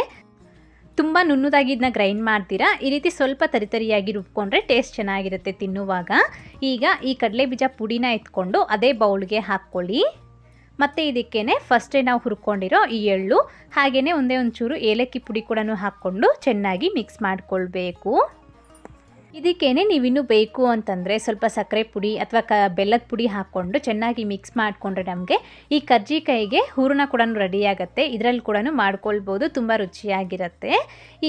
ತುಂಬ ನುಣ್ಣದಾಗಿ ಇದನ್ನ ಗ್ರೈಂಡ್ ಮಾಡ್ತೀರಾ? ಈ ರೀತಿ ಸ್ವಲ್ಪ ತರಿತರಿಯಾಗಿ ರುಬ್ಕೊಂಡ್ರೆ ಟೇಸ್ಟ್ ಚೆನ್ನಾಗಿರುತ್ತೆ ತಿನ್ನುವಾಗ. ಈಗ ಈ ಕಡಲೆ ಬೀಜ ಪುಡಿನ ಎತ್ಕೊಂಡು ಅದೇ ಬೌಲ್ಗೆ ಹಾಕ್ಕೊಳ್ಳಿ. ಮತ್ತು ಇದಕ್ಕೇನೆ ಫಸ್ಟೇ ನಾವು ಹುರ್ಕೊಂಡಿರೋ ಈ ಎಳ್ಳು ಹಾಗೆಯೇ ಒಂದೇ ಒಂಚೂರು ಏಲಕ್ಕಿ ಪುಡಿ ಕೂಡ ಹಾಕ್ಕೊಂಡು ಚೆನ್ನಾಗಿ ಮಿಕ್ಸ್ ಮಾಡಿಕೊಳ್ಬೇಕು. ಇದಕ್ಕೇನೆ ನೀವಿನ್ನೂ ಬೇಕು ಅಂತಂದರೆ ಸ್ವಲ್ಪ ಸಕ್ಕರೆ ಪುಡಿ ಅಥವಾ ಕ ಬೆಲ್ಲದ ಪುಡಿ ಹಾಕ್ಕೊಂಡು ಚೆನ್ನಾಗಿ ಮಿಕ್ಸ್ ಮಾಡಿಕೊಂಡ್ರೆ ನಮಗೆ ಈ ಕರ್ಜಿಕಾಯಿಗೆ ಹೂರಣ ಕೂಡ ರೆಡಿಯಾಗುತ್ತೆ ಇದರಲ್ಲಿ ಕೂಡ ಮಾಡ್ಕೊಳ್ಬೋದು, ತುಂಬ ರುಚಿಯಾಗಿರುತ್ತೆ.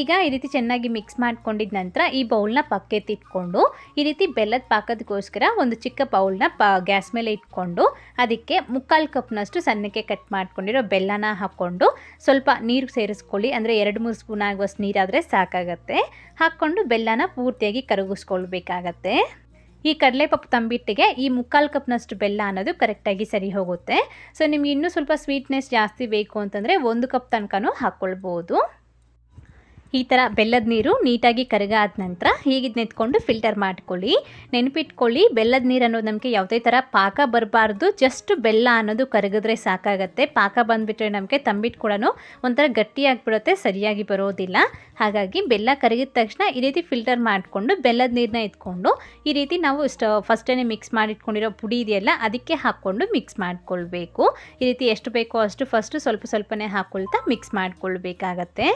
ಈಗ ಈ ರೀತಿ ಚೆನ್ನಾಗಿ ಮಿಕ್ಸ್ ಮಾಡ್ಕೊಂಡಿದ ನಂತರ ಈ ಬೌಲ್ನ ಪಕ್ಕೆತ್ತಿಟ್ಕೊಂಡು ಈ ರೀತಿ ಬೆಲ್ಲದ ಪಾಕದಕ್ಕೋಸ್ಕರ ಒಂದು ಚಿಕ್ಕ ಬೌಲ್ನ ಪ ಗ್ಯಾಸ್ ಮೇಲೆ ಇಟ್ಕೊಂಡು, ಅದಕ್ಕೆ ಮುಕ್ಕಾಲು ಕಪ್ನಷ್ಟು ಸಣ್ಣಕ್ಕೆ ಕಟ್ ಮಾಡ್ಕೊಂಡಿರೋ ಬೆಲ್ಲನ ಹಾಕ್ಕೊಂಡು ಸ್ವಲ್ಪ ನೀರು ಸೇರಿಸ್ಕೊಳ್ಳಿ. ಅಂದರೆ ಎರಡು ಮೂರು ಸ್ಪೂನ್ ಆಗುವಷ್ಟು ನೀರಾದರೆ ಸಾಕಾಗತ್ತೆ. ಹಾಕ್ಕೊಂಡು ಬೆಲ್ಲನ ಪೂರ್ತಿಯಾಗಿ ಕರಗಿಸ್ಕೊಳ್ಬೇಕಾಗತ್ತೆ. ಈ ಕಡಲೆಪಪ್ಪು ತಂಬಿಟ್ಟಿಗೆ ಈ ಮುಕ್ಕಾಲು ಕಪ್ನಷ್ಟು ಬೆಲ್ಲ ಅನ್ನೋದು ಕರೆಕ್ಟಾಗಿ ಸರಿ ಹೋಗುತ್ತೆ. ಸೊ ನಿಮ್ಗೆ ಇನ್ನೂ ಸ್ವಲ್ಪ ಸ್ವೀಟ್ನೆಸ್ ಜಾಸ್ತಿ ಬೇಕು ಅಂತಂದರೆ ಒಂದು ಕಪ್ ತನಕನೂ ಹಾಕ್ಕೊಳ್ಬೋದು. ಈ ಥರ ಬೆಲ್ಲದ ನೀರು ನೀಟಾಗಿ ಕರಗಾದ ನಂತರ ಹೀಗಿದ್ದು ನೆತ್ಕೊಂಡು ಫಿಲ್ಟರ್ ಮಾಡ್ಕೊಳ್ಳಿ. ನೆನಪಿಟ್ಕೊಳ್ಳಿ, ಬೆಲ್ಲದ ನೀರು ಅನ್ನೋದು ನಮಗೆ ಯಾವುದೇ ಥರ ಪಾಕ ಬರಬಾರ್ದು. ಜಸ್ಟ್ ಬೆಲ್ಲ ಅನ್ನೋದು ಕರಗಿದ್ರೆ ಸಾಕಾಗತ್ತೆ. ಪಾಕ ಬಂದುಬಿಟ್ರೆ ನಮಗೆ ತಂಬಿಟ್ಟು ಕೂಡ ಒಂಥರ ಗಟ್ಟಿಯಾಗಿಬಿಡುತ್ತೆ, ಸರಿಯಾಗಿ ಬರೋದಿಲ್ಲ. ಹಾಗಾಗಿ ಬೆಲ್ಲ ಕರಗಿದ ತಕ್ಷಣ ಈ ರೀತಿ ಫಿಲ್ಟರ್ ಮಾಡಿಕೊಂಡು ಬೆಲ್ಲದ ನೀರನ್ನ ಎತ್ಕೊಂಡು ಈ ರೀತಿ ನಾವು ಸ್ಟ ಫಸ್ಟೇ ಮಿಕ್ಸ್ ಮಾಡಿಟ್ಕೊಂಡಿರೋ ಪುಡಿ ಇದೆಯಲ್ಲ ಅದಕ್ಕೆ ಹಾಕ್ಕೊಂಡು ಮಿಕ್ಸ್ ಮಾಡಿಕೊಳ್ಬೇಕು. ಈ ರೀತಿ ಎಷ್ಟು ಬೇಕೋ ಅಷ್ಟು ಫಸ್ಟು ಸ್ವಲ್ಪ ಸ್ವಲ್ಪನೇ ಹಾಕ್ಕೊಳ್ತಾ ಮಿಕ್ಸ್ ಮಾಡ್ಕೊಳ್ಬೇಕಾಗತ್ತೆ.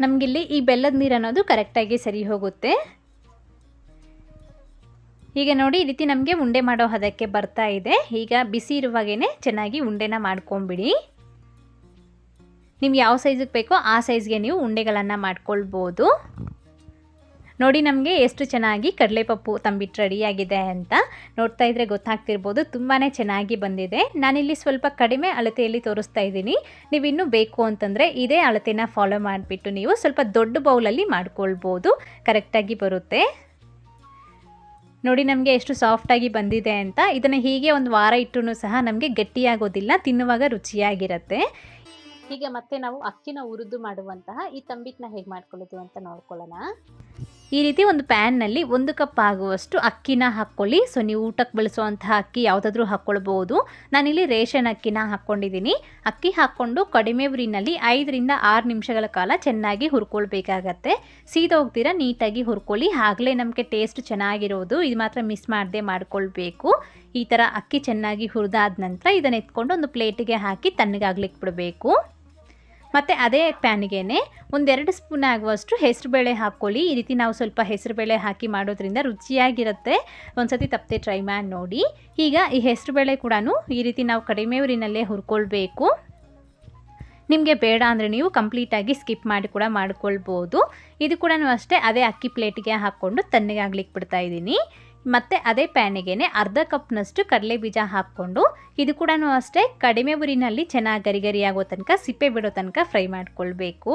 ನಮಗಿಲ್ಲಿ ಈ ಬೆಲ್ಲದ ನೀರು ಅನ್ನೋದು ಕರೆಕ್ಟಾಗಿ ಸರಿ ಹೋಗುತ್ತೆ. ಈಗ ನೋಡಿ ಈ ರೀತಿ ನಮಗೆ ಉಂಡೆ ಮಾಡೋ ಹದಕ್ಕೆ ಬರ್ತಾ ಇದೆ. ಈಗ ಬಿಸಿ ಇರುವಾಗೇ ಚೆನ್ನಾಗಿ ಉಂಡೆನ ಮಾಡ್ಕೊಂಬಿಡಿ. ನಿಮ್ಗೆ ಯಾವ ಸೈಜಿಗೆ ಬೇಕೋ ಆ ಸೈಜ್ಗೆ ನೀವು ಉಂಡೆಗಳನ್ನು ಮಾಡ್ಕೊಳ್ಬೋದು. ನೋಡಿ ನಮಗೆ ಎಷ್ಟು ಚೆನ್ನಾಗಿ ಕಡಲೆಪಪ್ಪು ತಂಬಿಟ್ಟು ರೆಡಿಯಾಗಿದೆ ಅಂತ ನೋಡ್ತಾ ಇದ್ರೆ ಗೊತ್ತಾಗ್ತಿರ್ಬೋದು. ತುಂಬಾ ಚೆನ್ನಾಗಿ ಬಂದಿದೆ. ನಾನಿಲ್ಲಿ ಸ್ವಲ್ಪ ಕಡಿಮೆ ಅಳತೆಯಲ್ಲಿ ತೋರಿಸ್ತಾ ಇದ್ದೀನಿ. ನೀವು ಇನ್ನೂ ಬೇಕು ಅಂತಂದರೆ ಇದೇ ಅಳತೆನ ಫಾಲೋ ಮಾಡಿಬಿಟ್ಟು ನೀವು ಸ್ವಲ್ಪ ದೊಡ್ಡ ಬೌಲಲ್ಲಿ ಮಾಡ್ಕೊಳ್ಬೋದು. ಕರೆಕ್ಟಾಗಿ ಬರುತ್ತೆ. ನೋಡಿ ನಮಗೆ ಎಷ್ಟು ಸಾಫ್ಟಾಗಿ ಬಂದಿದೆ ಅಂತ. ಇದನ್ನು ಹೀಗೆ ಒಂದು ವಾರ ಇಟ್ಟರೂ ಸಹ ನಮಗೆ ಗಟ್ಟಿಯಾಗೋದಿಲ್ಲ, ತಿನ್ನುವಾಗ ರುಚಿಯಾಗಿರುತ್ತೆ. ಹೀಗೆ ಮತ್ತೆ ನಾವು ಅಕ್ಕಿನ ಉರಿದು ಮಾಡುವಂತಹ ಈ ತಂಬಿಟ್ಟನ್ನ ಹೇಗೆ ಮಾಡ್ಕೊಳ್ಳೋದು ಅಂತ ನೋಡ್ಕೊಳ್ಳೋಣ. ಈ ರೀತಿ ಒಂದು ಪ್ಯಾನ್ನಲ್ಲಿ ಒಂದು ಕಪ್ ಆಗುವಷ್ಟು ಅಕ್ಕಿನ ಹಾಕ್ಕೊಳ್ಳಿ. ಸೊ ನೀವು ಊಟಕ್ಕೆ ಬಳಸುವಂತಹ ಅಕ್ಕಿ ಯಾವುದಾದ್ರೂ ಹಾಕ್ಕೊಳ್ಬೋದು ನಾನಿಲ್ಲಿ ರೇಷನ್ ಅಕ್ಕಿನ ಹಾಕ್ಕೊಂಡಿದ್ದೀನಿ. ಅಕ್ಕಿ ಹಾಕ್ಕೊಂಡು ಕಡಿಮೆ ಉರಿನಲ್ಲಿ ಐದರಿಂದ ಆರು ನಿಮಿಷಗಳ ಕಾಲ ಚೆನ್ನಾಗಿ ಹುರ್ಕೊಳ್ಬೇಕಾಗತ್ತೆ. ಸೀದೋಗ್ದಿರ ನೀಟಾಗಿ ಹುರ್ಕೊಳ್ಳಿ. ಆಗಲೇ ನಮಗೆ ಟೇಸ್ಟ್ ಚೆನ್ನಾಗಿರೋದು. ಇದು ಮಾತ್ರ ಮಿಸ್ ಮಾಡದೆ ಮಾಡ್ಕೊಳ್ಬೇಕು. ಈ ಥರ ಅಕ್ಕಿ ಚೆನ್ನಾಗಿ ಹುರಿದಾದ ನಂತರ ಇದನ್ನು ಎತ್ಕೊಂಡು ಒಂದು ಪ್ಲೇಟಿಗೆ ಹಾಕಿ ತಣ್ಣಗಾಗ್ಲಿಕ್ಕೆ ಬಿಡಬೇಕು. ಮತ್ತು ಅದೇ ಪ್ಯಾನಿಗೆ ಒಂದೆರಡು ಸ್ಪೂನ್ ಆಗುವಷ್ಟು ಹೆಸರುಬೇಳೆ ಹಾಕ್ಕೊಳ್ಳಿ. ಈ ರೀತಿ ನಾವು ಸ್ವಲ್ಪ ಹೆಸರುಬೇಳೆ ಹಾಕಿ ಮಾಡೋದ್ರಿಂದ ರುಚಿಯಾಗಿರುತ್ತೆ. ಒಂದ್ಸತಿ ತಪ್ಪದೆ ಟ್ರೈ ಮಾಡಿ ನೋಡಿ. ಈಗ ಈ ಹೆಸರುಬೇಳೆ ಕೂಡ ಈ ರೀತಿ ನಾವು ಕಡಿಮೆ ಊರಿನಲ್ಲೇ ಹುರ್ಕೊಳ್ಬೇಕು. ನಿಮಗೆ ಬೇಡ ಅಂದರೆ ನೀವು ಕಂಪ್ಲೀಟಾಗಿ ಸ್ಕಿಪ್ ಮಾಡಿ ಕೂಡ ಮಾಡ್ಕೊಳ್ಬೋದು. ಇದು ಕೂಡ ಅಷ್ಟೇ, ಅದೇ ಅಕ್ಕಿ ಪ್ಲೇಟಿಗೆ ಹಾಕ್ಕೊಂಡು ತಣ್ಣಗಾಗ್ಲಿಕ್ಕೆ ಬಿಡ್ತಾ ಇದ್ದೀನಿ. ಮತ್ತು ಅದೇ ಪ್ಯಾನಿಗೆ ಅರ್ಧ ಕಪ್ನಷ್ಟು ಕಡಲೆ ಬೀಜ ಹಾಕ್ಕೊಂಡು ಇದು ಕೂಡ ಅಷ್ಟೇ ಕಡಿಮೆ ಉರಿನಲ್ಲಿ ಚೆನ್ನಾಗಿ ಗರಿಗರಿ ಗರಿ ಆಗೋ ತನಕ, ಸಿಪ್ಪೆ ಬಿಡೋ ತನಕ ಫ್ರೈ ಮಾಡ್ಕೊಳ್ಬೇಕು.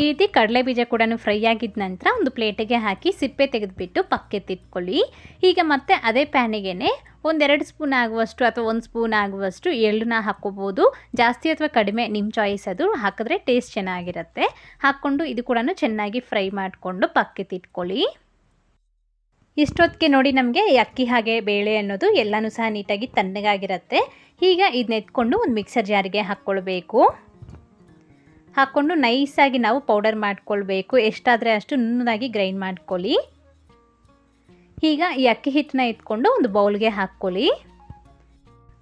ಈ ರೀತಿ ಕಡಲೆ ಬೀಜ ಕೂಡ ಫ್ರೈ ಆಗಿದ ನಂತರ ಒಂದು ಪ್ಲೇಟಿಗೆ ಹಾಕಿ ಸಿಪ್ಪೆ ತೆಗೆದುಬಿಟ್ಟು ಪಕ್ಕೆತ್ತಿಟ್ಕೊಳ್ಳಿ ಈಗ ಮತ್ತೆ ಅದೇ ಪ್ಯಾನಿಗೆ ಒಂದೆರಡು ಸ್ಪೂನ್ ಆಗುವಷ್ಟು ಅಥವಾ ಒಂದು ಸ್ಪೂನ್ ಆಗುವಷ್ಟು ಎಳ್ಳನ್ನ ಹಾಕ್ಕೋಬೋದು. ಜಾಸ್ತಿ ಅಥವಾ ಕಡಿಮೆ ನಿಮ್ಮ ಚಾಯ್ಸ್ ಅದು. ಹಾಕಿದ್ರೆ ಟೇಸ್ಟ್ ಚೆನ್ನಾಗಿರುತ್ತೆ. ಹಾಕ್ಕೊಂಡು ಇದು ಕೂಡ ಚೆನ್ನಾಗಿ ಫ್ರೈ ಮಾಡಿಕೊಂಡು ಪಕ್ಕೆತ್ತಿಟ್ಕೊಳ್ಳಿ ಇಷ್ಟೊತ್ತಿಗೆ ನೋಡಿ ನಮಗೆ ಅಕ್ಕಿ ಹಾಗೆ ಬೇಳೆ ಅನ್ನೋದು ಎಲ್ಲನೂ ಸಹ ನೀಟಾಗಿ ತಣ್ಣಗಾಗಿರುತ್ತೆ. ಈಗ ಇದನ್ನ ಎತ್ಕೊಂಡು ಒಂದು ಮಿಕ್ಸರ್ ಜಾರಿಗೆ ಹಾಕ್ಕೊಳ್ಬೇಕು. ಹಾಕ್ಕೊಂಡು ನೈಸಾಗಿ ನಾವು ಪೌಡರ್ ಮಾಡ್ಕೊಳ್ಬೇಕು. ಎಷ್ಟಾದರೆ ಅಷ್ಟು ನುಣ್ಣದಾಗಿ ಗ್ರೈಂಡ್ ಮಾಡ್ಕೊಳ್ಳಿ. ಈಗ ಈ ಅಕ್ಕಿ ಹಿಟ್ಟನ್ನ ಎತ್ಕೊಂಡು ಒಂದು ಬೌಲ್ಗೆ ಹಾಕ್ಕೊಳ್ಳಿ.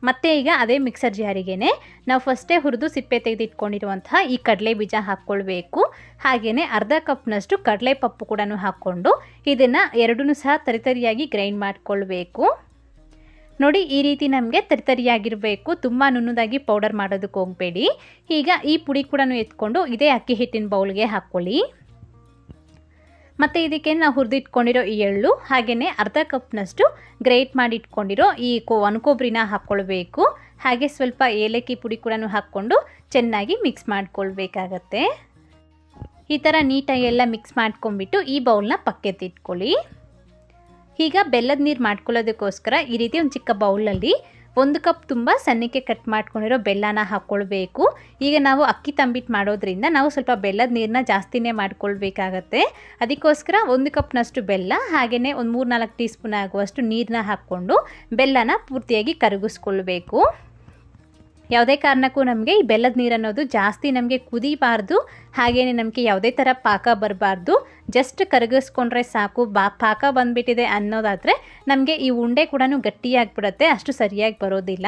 ಮತ್ತು ಈಗ ಅದೇ ಮಿಕ್ಸರ್ ಜಾರಿಗೇ ನಾವು ಫಸ್ಟೇ ಹುರಿದು ಸಿಪ್ಪೆ ತೆಗೆದಿಟ್ಕೊಂಡಿರುವಂತಹ ಈ ಕಡಲೆ ಬೀಜ ಹಾಕ್ಕೊಳ್ಬೇಕು. ಹಾಗೆಯೇ ಅರ್ಧ ಕಪ್ನಷ್ಟು ಕಡಲೆ ಪಪ್ಪು ಕೂಡ ಹಾಕ್ಕೊಂಡು ಇದನ್ನು ಎರಡೂ ಸಹ ತರಿತರಿಯಾಗಿ ಗ್ರೈಂಡ್ ಮಾಡಿಕೊಳ್ಬೇಕು. ನೋಡಿ ಈ ರೀತಿ ನಮಗೆ ತರಿತರಿಯಾಗಿರಬೇಕು ತುಂಬ ನುಣ್ಣದಾಗಿ ಪೌಡರ್ ಮಾಡೋದಕ್ಕೆ ಹೋಗಬೇಡಿ. ಈಗ ಈ ಪುಡಿ ಕೂಡ ಎತ್ಕೊಂಡು ಇದೇ ಅಕ್ಕಿ ಹಿಟ್ಟಿನ ಬೌಲ್ಗೆ ಹಾಕ್ಕೊಳ್ಳಿ. ಮತ್ತು ಇದಕ್ಕೆ ನಾವು ಹುರಿದಿಟ್ಕೊಂಡಿರೋ ಈ ಎಳ್ಳು ಹಾಗೆಯೇ ಅರ್ಧ ಕಪ್ನಷ್ಟು ಗ್ರೇಟ್ ಮಾಡಿ ಇಟ್ಕೊಂಡಿರೋ ಈ ಕೋ, ಒಣಕೊಬ್ಬರಿನ ಹಾಕ್ಕೊಳ್ಬೇಕು. ಹಾಗೆ ಸ್ವಲ್ಪ ಏಲಕ್ಕಿ ಪುಡಿ ಕೂಡ ಹಾಕ್ಕೊಂಡು ಚೆನ್ನಾಗಿ ಮಿಕ್ಸ್ ಮಾಡ್ಕೊಳ್ಬೇಕಾಗತ್ತೆ. ಈ ಥರ ನೀಟಾಗಿ ಎಲ್ಲ ಮಿಕ್ಸ್ ಮಾಡ್ಕೊಂಬಿಟ್ಟು ಈ ಬೌಲ್ನ ಪಕ್ಕೆತ್ತಿಟ್ಕೊಳ್ಳಿ ಈಗ ಬೆಲ್ಲದ ನೀರು ಮಾಡ್ಕೊಳ್ಳೋದಕ್ಕೋಸ್ಕರ ಈ ರೀತಿ ಒಂದು ಚಿಕ್ಕ ಬೌಲಲ್ಲಿ ಒಂದು ಕಪ್ ತುಂಬ ಸಣ್ಣಕ್ಕೆ ಕಟ್ ಮಾಡ್ಕೊಂಡಿರೋ ಬೆಲ್ಲನ ಹಾಕ್ಕೊಳ್ಬೇಕು ಈಗ ನಾವು ಅಕ್ಕಿ ತಂಬಿಟ್ಟು ಮಾಡೋದ್ರಿಂದ ನಾವು ಸ್ವಲ್ಪ ಬೆಲ್ಲದ ನೀರನ್ನ ಜಾಸ್ತಿನೇ ಮಾಡ್ಕೊಳ್ಬೇಕಾಗತ್ತೆ. ಅದಕ್ಕೋಸ್ಕರ ಒಂದು ಕಪ್ನಷ್ಟು ಬೆಲ್ಲ ಹಾಗೆಯೇ ಒಂದು ಮೂರು ನಾಲ್ಕು ಟೀ ಸ್ಪೂನ್ ಆಗುವಷ್ಟು ನೀರನ್ನ ಹಾಕ್ಕೊಂಡು ಬೆಲ್ಲನ ಪೂರ್ತಿಯಾಗಿ ಕರಗಿಸ್ಕೊಳ್ಬೇಕು. ಯಾವುದೇ ಕಾರಣಕ್ಕೂ ನಮಗೆ ಈ ಬೆಲ್ಲದ ನೀರು ಅನ್ನೋದು ಜಾಸ್ತಿ ನಮಗೆ ಕುದಿಬಾರ್ದು ಹಾಗೆಯೇ ನಮಗೆ ಯಾವುದೇ ಥರ ಪಾಕ ಬರಬಾರ್ದು. ಜಸ್ಟ್ ಕರಗಿಸ್ಕೊಂಡ್ರೆ ಸಾಕು, ಬಾ, ಪಾಕ ಬಂದುಬಿಟ್ಟಿದೆ ಅನ್ನೋದಾದರೆ ನಮಗೆ ಈ ಉಂಡೆ ಕೂಡ ಗಟ್ಟಿಯಾಗಿಬಿಡುತ್ತೆ, ಅಷ್ಟು ಸರಿಯಾಗಿ ಬರೋದಿಲ್ಲ.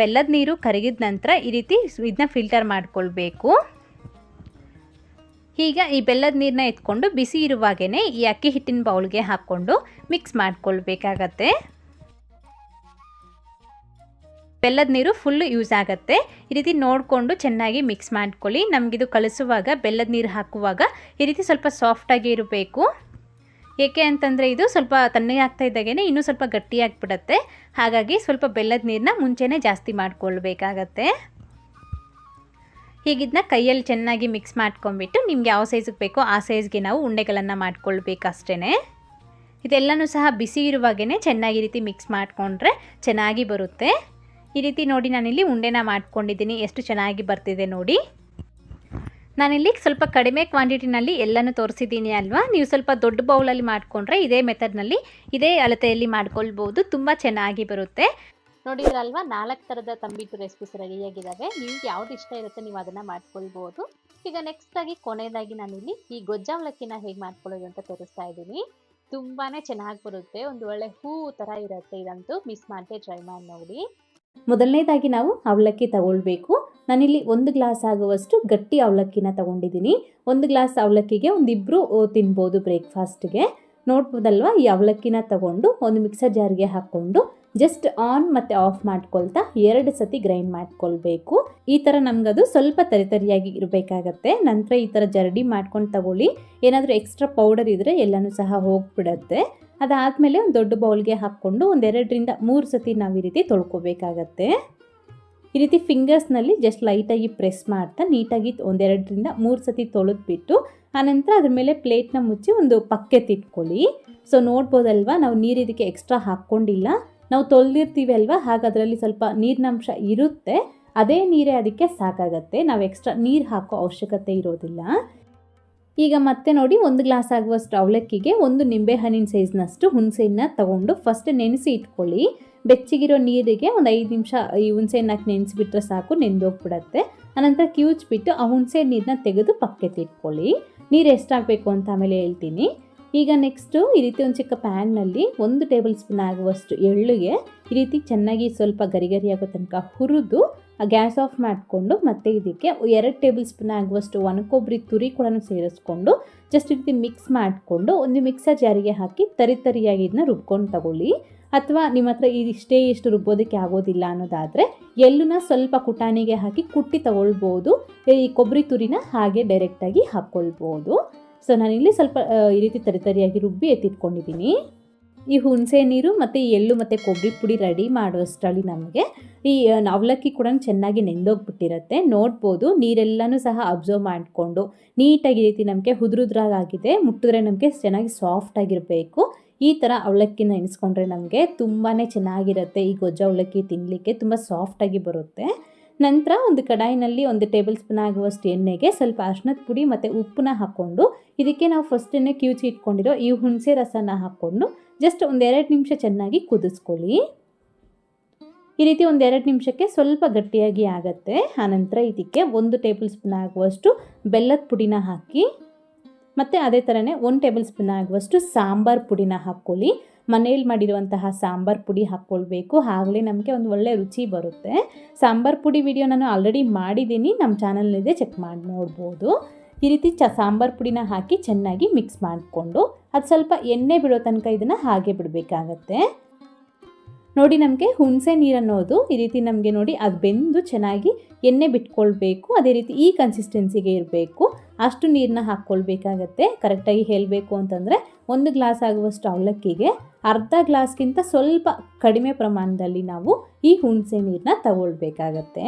ಬೆಲ್ಲದ ನೀರು ಕರಗಿದ ನಂತರ ಈ ರೀತಿ ಇದನ್ನ ಫಿಲ್ಟರ್ ಮಾಡಿಕೊಳ್ಬೇಕು. ಈಗ ಈ ಬೆಲ್ಲದ ನೀರನ್ನ ಎತ್ಕೊಂಡು ಬಿಸಿ ಇರುವಾಗೇ ಈ ಅಕ್ಕಿ ಹಿಟ್ಟಿನ ಬೌಲ್ಗೆ ಹಾಕ್ಕೊಂಡು ಮಿಕ್ಸ್ ಮಾಡ್ಕೊಳ್ಬೇಕಾಗತ್ತೆ. ಬೆಲ್ಲದ ನೀರು ಫುಲ್ಲು ಯೂಸ್ ಆಗುತ್ತೆ. ಈ ರೀತಿ ನೋಡಿಕೊಂಡು ಚೆನ್ನಾಗಿ ಮಿಕ್ಸ್ ಮಾಡ್ಕೊಳ್ಳಿ. ನಮಗಿದು ಕಳಿಸುವಾಗ ಬೆಲ್ಲದ ನೀರು ಹಾಕುವಾಗ ಈ ರೀತಿ ಸ್ವಲ್ಪ ಸಾಫ್ಟಾಗಿ ಇರಬೇಕು. ಏಕೆ ಅಂತಂದರೆ ಇದು ಸ್ವಲ್ಪ ತಣ್ಣಗೆ ಆಗ್ತಾ ಇದ್ದಾಗೇ ಇನ್ನೂ ಸ್ವಲ್ಪ ಗಟ್ಟಿಯಾಗಿಬಿಡತ್ತೆ. ಹಾಗಾಗಿ ಸ್ವಲ್ಪ ಬೆಲ್ಲದ ನೀರನ್ನ ಮುಂಚೆನೇ ಜಾಸ್ತಿ ಮಾಡ್ಕೊಳ್ಬೇಕಾಗತ್ತೆ. ಹೀಗಿದ್ನ ಕೈಯಲ್ಲಿ ಚೆನ್ನಾಗಿ ಮಿಕ್ಸ್ ಮಾಡ್ಕೊಂಬಿಟ್ಟು ನಿಮ್ಗೆ ಯಾವ ಸೈಜಿಗೆ ಬೇಕೋ ಆ ಸೈಜ್ಗೆ ನಾವು ಉಂಡೆಗಳನ್ನು ಮಾಡ್ಕೊಳ್ಬೇಕಷ್ಟೇ ಇದೆಲ್ಲನೂ ಸಹ ಬಿಸಿ ಇರುವಾಗೇ ಚೆನ್ನಾಗಿ ರೀತಿ ಮಿಕ್ಸ್ ಮಾಡಿಕೊಂಡ್ರೆ ಚೆನ್ನಾಗಿ ಬರುತ್ತೆ. ಈ ರೀತಿ ನೋಡಿ ನಾನಿಲ್ಲಿ ಉಂಡೆನ ಮಾಡ್ಕೊಂಡಿದ್ದೀನಿ. ಎಷ್ಟು ಚೆನ್ನಾಗಿ ಬರ್ತಿದೆ ನೋಡಿ. ನಾನಿಲ್ಲಿ ಸ್ವಲ್ಪ ಕಡಿಮೆ ಕ್ವಾಂಟಿಟಿನಲ್ಲಿ ಎಲ್ಲನೂ ತೋರಿಸಿದ್ದೀನಿ ಅಲ್ವಾ? ನೀವು ಸ್ವಲ್ಪ ದೊಡ್ಡ ಬೌಲಲ್ಲಿ ಮಾಡಿಕೊಂಡ್ರೆ ಇದೇ ಮೆಥಡ್ನಲ್ಲಿ ಇದೇ ಅಳತೆಯಲ್ಲಿ ಮಾಡ್ಕೊಳ್ಬೋದು. ತುಂಬ ಚೆನ್ನಾಗಿ ಬರುತ್ತೆ. ನೋಡಿದ್ರಲ್ವಾ ನಾಲ್ಕು ಥರದ ತಂಬಿಟ್ಟು ರೆಸಿಪೀಸ್ ರೆಡಿಯಾಗಿದ್ದಾವೆ ನಿಮ್ಗೆ ಯಾವ್ದು ಇಷ್ಟ ಇರುತ್ತೆ ನೀವು ಅದನ್ನು ಮಾಡ್ಕೊಳ್ಬೋದು. ಈಗ ನೆಕ್ಸ್ಟ್ ಆಗಿ ಕೊನೆಯದಾಗಿ ನಾನಿಲ್ಲಿ ಈ ಗೊಜ್ಜಾವಲಕ್ಕಿನ ಹೇಗೆ ಮಾಡ್ಕೊಳ್ಳೋದು ಅಂತ ತೋರಿಸ್ತಾ ಇದ್ದೀನಿ. ತುಂಬಾ ಚೆನ್ನಾಗಿ ಬರುತ್ತೆ. ಒಂದು ಒಳ್ಳೆ ಹೂ ಥರ ಇರುತ್ತೆ ಇದಂತೂ. ಮಿಸ್ ಮಾಡದೆ ಟ್ರೈ ಮಾಡಿ ನೋಡಿ. ಮೊದಲನೇದಾಗಿ ನಾವು ಅವಲಕ್ಕಿ ತಗೊಳ್ಬೇಕು. ನಾನಿಲ್ಲಿ ಒಂದು ಗ್ಲಾಸ್ ಆಗುವಷ್ಟು ಗಟ್ಟಿ ಅವಲಕ್ಕಿನ ತಗೊಂಡಿದ್ದೀನಿ. ಒಂದು ಗ್ಲಾಸ್ ಅವಲಕ್ಕಿಗೆ ಒಂದಿಬ್ಬರು ತಿನ್ಬೋದು ಬ್ರೇಕ್ಫಾಸ್ಟ್ಗೆ. ನೋಡ್ಬೋದಲ್ವ? ಈ ಅವಲಕ್ಕಿನ ತಗೊಂಡು ಒಂದು ಮಿಕ್ಸರ್ ಜಾರ್ಗೆ ಹಾಕ್ಕೊಂಡು ಜಸ್ಟ್ ಆನ್ ಮತ್ತು ಆಫ್ ಮಾಡ್ಕೊಳ್ತಾ ಎರಡು ಸತಿ ಗ್ರೈಂಡ್ ಮಾಡ್ಕೊಳ್ಬೇಕು. ಈ ಥರ ನಮಗದು ಸ್ವಲ್ಪ ತರಿತರಿಯಾಗಿ ಇರಬೇಕಾಗತ್ತೆ. ನಂತರ ಈ ಥರ ಜರಡಿ ಮಾಡ್ಕೊಂಡು ತಗೊಳ್ಳಿ. ಏನಾದರೂ ಎಕ್ಸ್ಟ್ರಾ ಪೌಡರ್ ಇದ್ದರೆ ಎಲ್ಲನೂ ಸಹ ಹೋಗ್ಬಿಡತ್ತೆ. ಅದಾದಮೇಲೆ ಒಂದು ದೊಡ್ಡ ಬೌಲ್ಗೆ ಹಾಕ್ಕೊಂಡು ಒಂದೆರಡರಿಂದ ಮೂರು ಸತಿ ನಾವು ಈ ರೀತಿ ತೊಳ್ಕೊಬೇಕಾಗತ್ತೆ. ಈ ರೀತಿ ಫಿಂಗರ್ಸ್ನಲ್ಲಿ ಜಸ್ಟ್ ಲೈಟಾಗಿ ಪ್ರೆಸ್ ಮಾಡ್ತಾ ನೀಟಾಗಿ ಒಂದೆರಡರಿಂದ ಮೂರು ಸತಿ ತೊಳೆದ್ಬಿಟ್ಟು ಆನಂತರ ಅದ್ರ ಮೇಲೆ ಪ್ಲೇಟ್ನ ಮುಚ್ಚಿ ಒಂದು ಪಕ್ಕೆ ತಿಟ್ಕೊಳ್ಳಿ ಸೊ ನೋಡ್ಬೋದಲ್ವಾ, ನಾವು ನೀರು ಇದಕ್ಕೆ ಎಕ್ಸ್ಟ್ರಾ ಹಾಕ್ಕೊಂಡಿಲ್ಲ. ನಾವು ತೊಳೆದಿರ್ತೀವಿ ಅಲ್ವಾ, ಹಾಗೆ ಅದರಲ್ಲಿ ಸ್ವಲ್ಪ ನೀರಿನಂಶ ಇರುತ್ತೆ. ಅದೇ ನೀರೇ ಅದಕ್ಕೆ ಸಾಕಾಗತ್ತೆ. ನಾವು ಎಕ್ಸ್ಟ್ರಾ ನೀರು ಹಾಕೋ ಅವಶ್ಯಕತೆ ಇರೋದಿಲ್ಲ. ಈಗ ಮತ್ತೆ ನೋಡಿ ಒಂದು ಗ್ಲಾಸ್ ಆಗುವಷ್ಟು ಅವಲಕ್ಕಿಗೆ ಒಂದು ನಿಂಬೆಹಣ್ಣಿನ ಸೈಜ್ನಷ್ಟು ಹುಣಸೆಹಣ್ಣ ತಗೊಂಡು ಫಸ್ಟ್ ನೆನೆಸಿ ಇಟ್ಕೊಳ್ಳಿ. ಬೆಚ್ಚಗಿರೋ ನೀರಿಗೆ ಒಂದು ಐದು ನಿಮಿಷ ಈ ಹುಣಸೆಹಣ್ಣು ಹಾಕಿ ನೆನೆಸಿಬಿಟ್ರೆ ಸಾಕು, ನೆಂದೋಗ್ಬಿಡತ್ತೆ. ಆನಂತರ ಕಿವುಚ್ಬಿಟ್ಟು ಆ ಹುಣಸೆ ನೀರನ್ನ ತೆಗೆದು ಪಕ್ಕಕ್ಕೆ ಇಟ್ಕೊಳ್ಳಿ. ನೀರು ಎಷ್ಟಾಗಬೇಕು ಅಂತ ಆಮೇಲೆ ಹೇಳ್ತೀನಿ. ಈಗ ನೆಕ್ಸ್ಟು ಈ ರೀತಿ ಒಂದು ಚಿಕ್ಕ ಪ್ಯಾನ್ನಲ್ಲಿ ಒಂದು ಟೇಬಲ್ ಸ್ಪೂನ್ ಆಗುವಷ್ಟು ಎಳ್ಳಿಗೆ ಈ ರೀತಿ ಚೆನ್ನಾಗಿ ಸ್ವಲ್ಪ ಗರಿ ಗರಿ ಆಗೋ ತನಕ ಹುರಿದು ಗ್ಯಾಸ್ ಆಫ್ ಮಾಡಿಕೊಂಡು ಮತ್ತೆ ಇದಕ್ಕೆ ಎರಡು ಟೇಬಲ್ ಸ್ಪೂನ್ ಆಗುವಷ್ಟು ಒಣಕೊಬ್ಬರಿ ತುರಿ ಕೂಡ ಸೇರಿಸ್ಕೊಂಡು ಜಸ್ಟ್ ರೀತಿ ಮಿಕ್ಸ್ ಮಾಡಿಕೊಂಡು ಒಂದು ಮಿಕ್ಸರ್ ಜಾರಿಗೆ ಹಾಕಿ ತರಿ ತರಿಯಾಗಿ ಇದನ್ನ ರುಬ್ಕೊಂಡು ತಗೊಳ್ಳಿ. ಅಥವಾ ನಿಮ್ಮ ಹತ್ರ ಇದಿಷ್ಟೇ ಇಷ್ಟು ರುಬ್ಬೋದಕ್ಕೆ ಆಗೋದಿಲ್ಲ ಅನ್ನೋದಾದರೆ ಎಲ್ಲೂ ಸ್ವಲ್ಪ ಕುಟಾಣಿಗೆ ಹಾಕಿ ಕುಟ್ಟಿ ತಗೊಳ್ಬೋದು. ಈ ಕೊಬ್ಬರಿ ತುರಿನ ಹಾಗೆ ಡೈರೆಕ್ಟಾಗಿ ಹಾಕ್ಕೊಳ್ಬೋದು ಸೊ ನಾನಿಲ್ಲಿ ಸ್ವಲ್ಪ ಈ ರೀತಿ ತರಿತರಿಯಾಗಿ ರುಬ್ಬಿ ಎತ್ತಿಟ್ಕೊಂಡಿದ್ದೀನಿ. ಈ ಹುಣಸೆ ನೀರು ಮತ್ತು ಎಳ್ಳು ಮತ್ತು ಕೊಬ್ಬರಿ ಪುಡಿ ರೆಡಿ ಮಾಡುವಷ್ಟರಲ್ಲಿ ನಮಗೆ ಈ ಅವಲಕ್ಕಿ ಕೂಡ ಚೆನ್ನಾಗಿ ನೆಂದೋಗ್ಬಿಟ್ಟಿರುತ್ತೆ. ನೋಡ್ಬೋದು, ನೀರೆಲ್ಲನೂ ಸಹ ಅಬ್ಸರ್ವ್ ಮಾಡಿಕೊಂಡು ನೀಟಾಗಿ ರೀತಿ ನಮಗೆ ಉದುರುದ್ರಾಗಿದೆ ಮುಟ್ಟಿದ್ರೆ ನಮಗೆ ಚೆನ್ನಾಗಿ ಸಾಫ್ಟ್ ಆಗಿರಬೇಕು. ಈ ಥರ ಅವಲಕ್ಕಿ ನೆನೆಸ್ಕೊಂಡ್ರೆ ನಮಗೆ ತುಂಬಾ ಚೆನ್ನಾಗಿರುತ್ತೆ. ಈ ಗೊಜ್ಜ ಅವಲಕ್ಕಿ ತಿನ್ನಲಿಕ್ಕೆ ತುಂಬ ಸಾಫ್ಟಾಗಿ ಬರುತ್ತೆ. ನಂತರ ಒಂದು ಕಡಾಯಿನಲ್ಲಿ ಒಂದು ಟೇಬಲ್ ಸ್ಪೂನ್ ಆಗುವಷ್ಟು ಎಣ್ಣೆಗೆ ಸ್ವಲ್ಪ ಅರ್ಶಿನದ ಪುಡಿ ಮತ್ತು ಉಪ್ಪನ್ನ ಹಾಕ್ಕೊಂಡು ಇದಕ್ಕೆ ನಾವು ಫಸ್ಟನ್ನೇ ಕಿವುಚಿ ಇಟ್ಕೊಂಡಿರೋ ಈ ಹುಣಸೆ ರಸನ ಹಾಕ್ಕೊಂಡು ಜಸ್ಟ್ ಒಂದೆರಡು ನಿಮಿಷ ಚೆನ್ನಾಗಿ ಕುದಿಸ್ಕೊಳ್ಳಿ. ಈ ರೀತಿ ಒಂದೆರಡು ನಿಮಿಷಕ್ಕೆ ಸ್ವಲ್ಪ ಗಟ್ಟಿಯಾಗಿ ಆಗುತ್ತೆ. ಆನಂತರ ಇದಕ್ಕೆ ಒಂದು ಟೇಬಲ್ ಸ್ಪೂನ್ ಆಗುವಷ್ಟು ಬೆಲ್ಲದ ಪುಡಿನ ಹಾಕಿ, ಮತ್ತು ಅದೇ ಥರನೇ ಒಂದು ಟೇಬಲ್ ಸ್ಪೂನ್ ಆಗುವಷ್ಟು ಸಾಂಬಾರ್ ಪುಡಿನ ಹಾಕ್ಕೊಳ್ಳಿ ಮನೆಯಲ್ಲಿ ಮಾಡಿರುವಂತಹ ಸಾಂಬಾರ್ ಪುಡಿ ಹಾಕ್ಕೊಳ್ಬೇಕು ಆಗಲೇ ನಮಗೆ ಒಂದು ಒಳ್ಳೆ ರುಚಿ ಬರುತ್ತೆ. ಸಾಂಬಾರ್ ಪುಡಿ ವಿಡಿಯೋ ನಾನು ಆಲ್ರೆಡಿ ಮಾಡಿದ್ದೀನಿ. ನಮ್ಮ ಚಾನಲ್ನಿದೆ ಚೆಕ್ ಮಾಡಿ ನೋಡ್ಬೋದು. ಈ ರೀತಿ ಚ ಸಾಂಬಾರು ಪುಡಿನ ಹಾಕಿ ಚೆನ್ನಾಗಿ ಮಿಕ್ಸ್ ಮಾಡಿಕೊಂಡು ಅದು ಸ್ವಲ್ಪ ಎಣ್ಣೆ ಬಿಡೋ ತನಕ ಇದನ್ನು ಹಾಗೆ ಬಿಡಬೇಕಾಗತ್ತೆ. ನೋಡಿ ನಮಗೆ ಹುಣಸೆ ನೀರನ್ನೋದು ಈ ರೀತಿ ನಮಗೆ ನೋಡಿ ಅದು ಬೆಂದು ಚೆನ್ನಾಗಿ ಎಣ್ಣೆ ಬಿಟ್ಕೊಳ್ಬೇಕು. ಅದೇ ರೀತಿ ಈ ಕನ್ಸಿಸ್ಟೆನ್ಸಿಗೆ ಇರಬೇಕು. ಅಷ್ಟು ನೀರನ್ನ ಹಾಕ್ಕೊಳ್ಬೇಕಾಗತ್ತೆ. ಕರೆಕ್ಟಾಗಿ ಹೇಳಬೇಕು ಅಂತಂದರೆ ಒಂದು ಗ್ಲಾಸ್ ಆಗುವಷ್ಟು ಅವಲಕ್ಕಿಗೆ, ಅರ್ಧ ಗ್ಲಾಸ್ಗಿಂತ ಸ್ವಲ್ಪ ಕಡಿಮೆ ಪ್ರಮಾಣದಲ್ಲಿ ನಾವು ಈ ಹುಣಸೆ ನೀರನ್ನ ತಗೊಳ್ಬೇಕಾಗತ್ತೆ.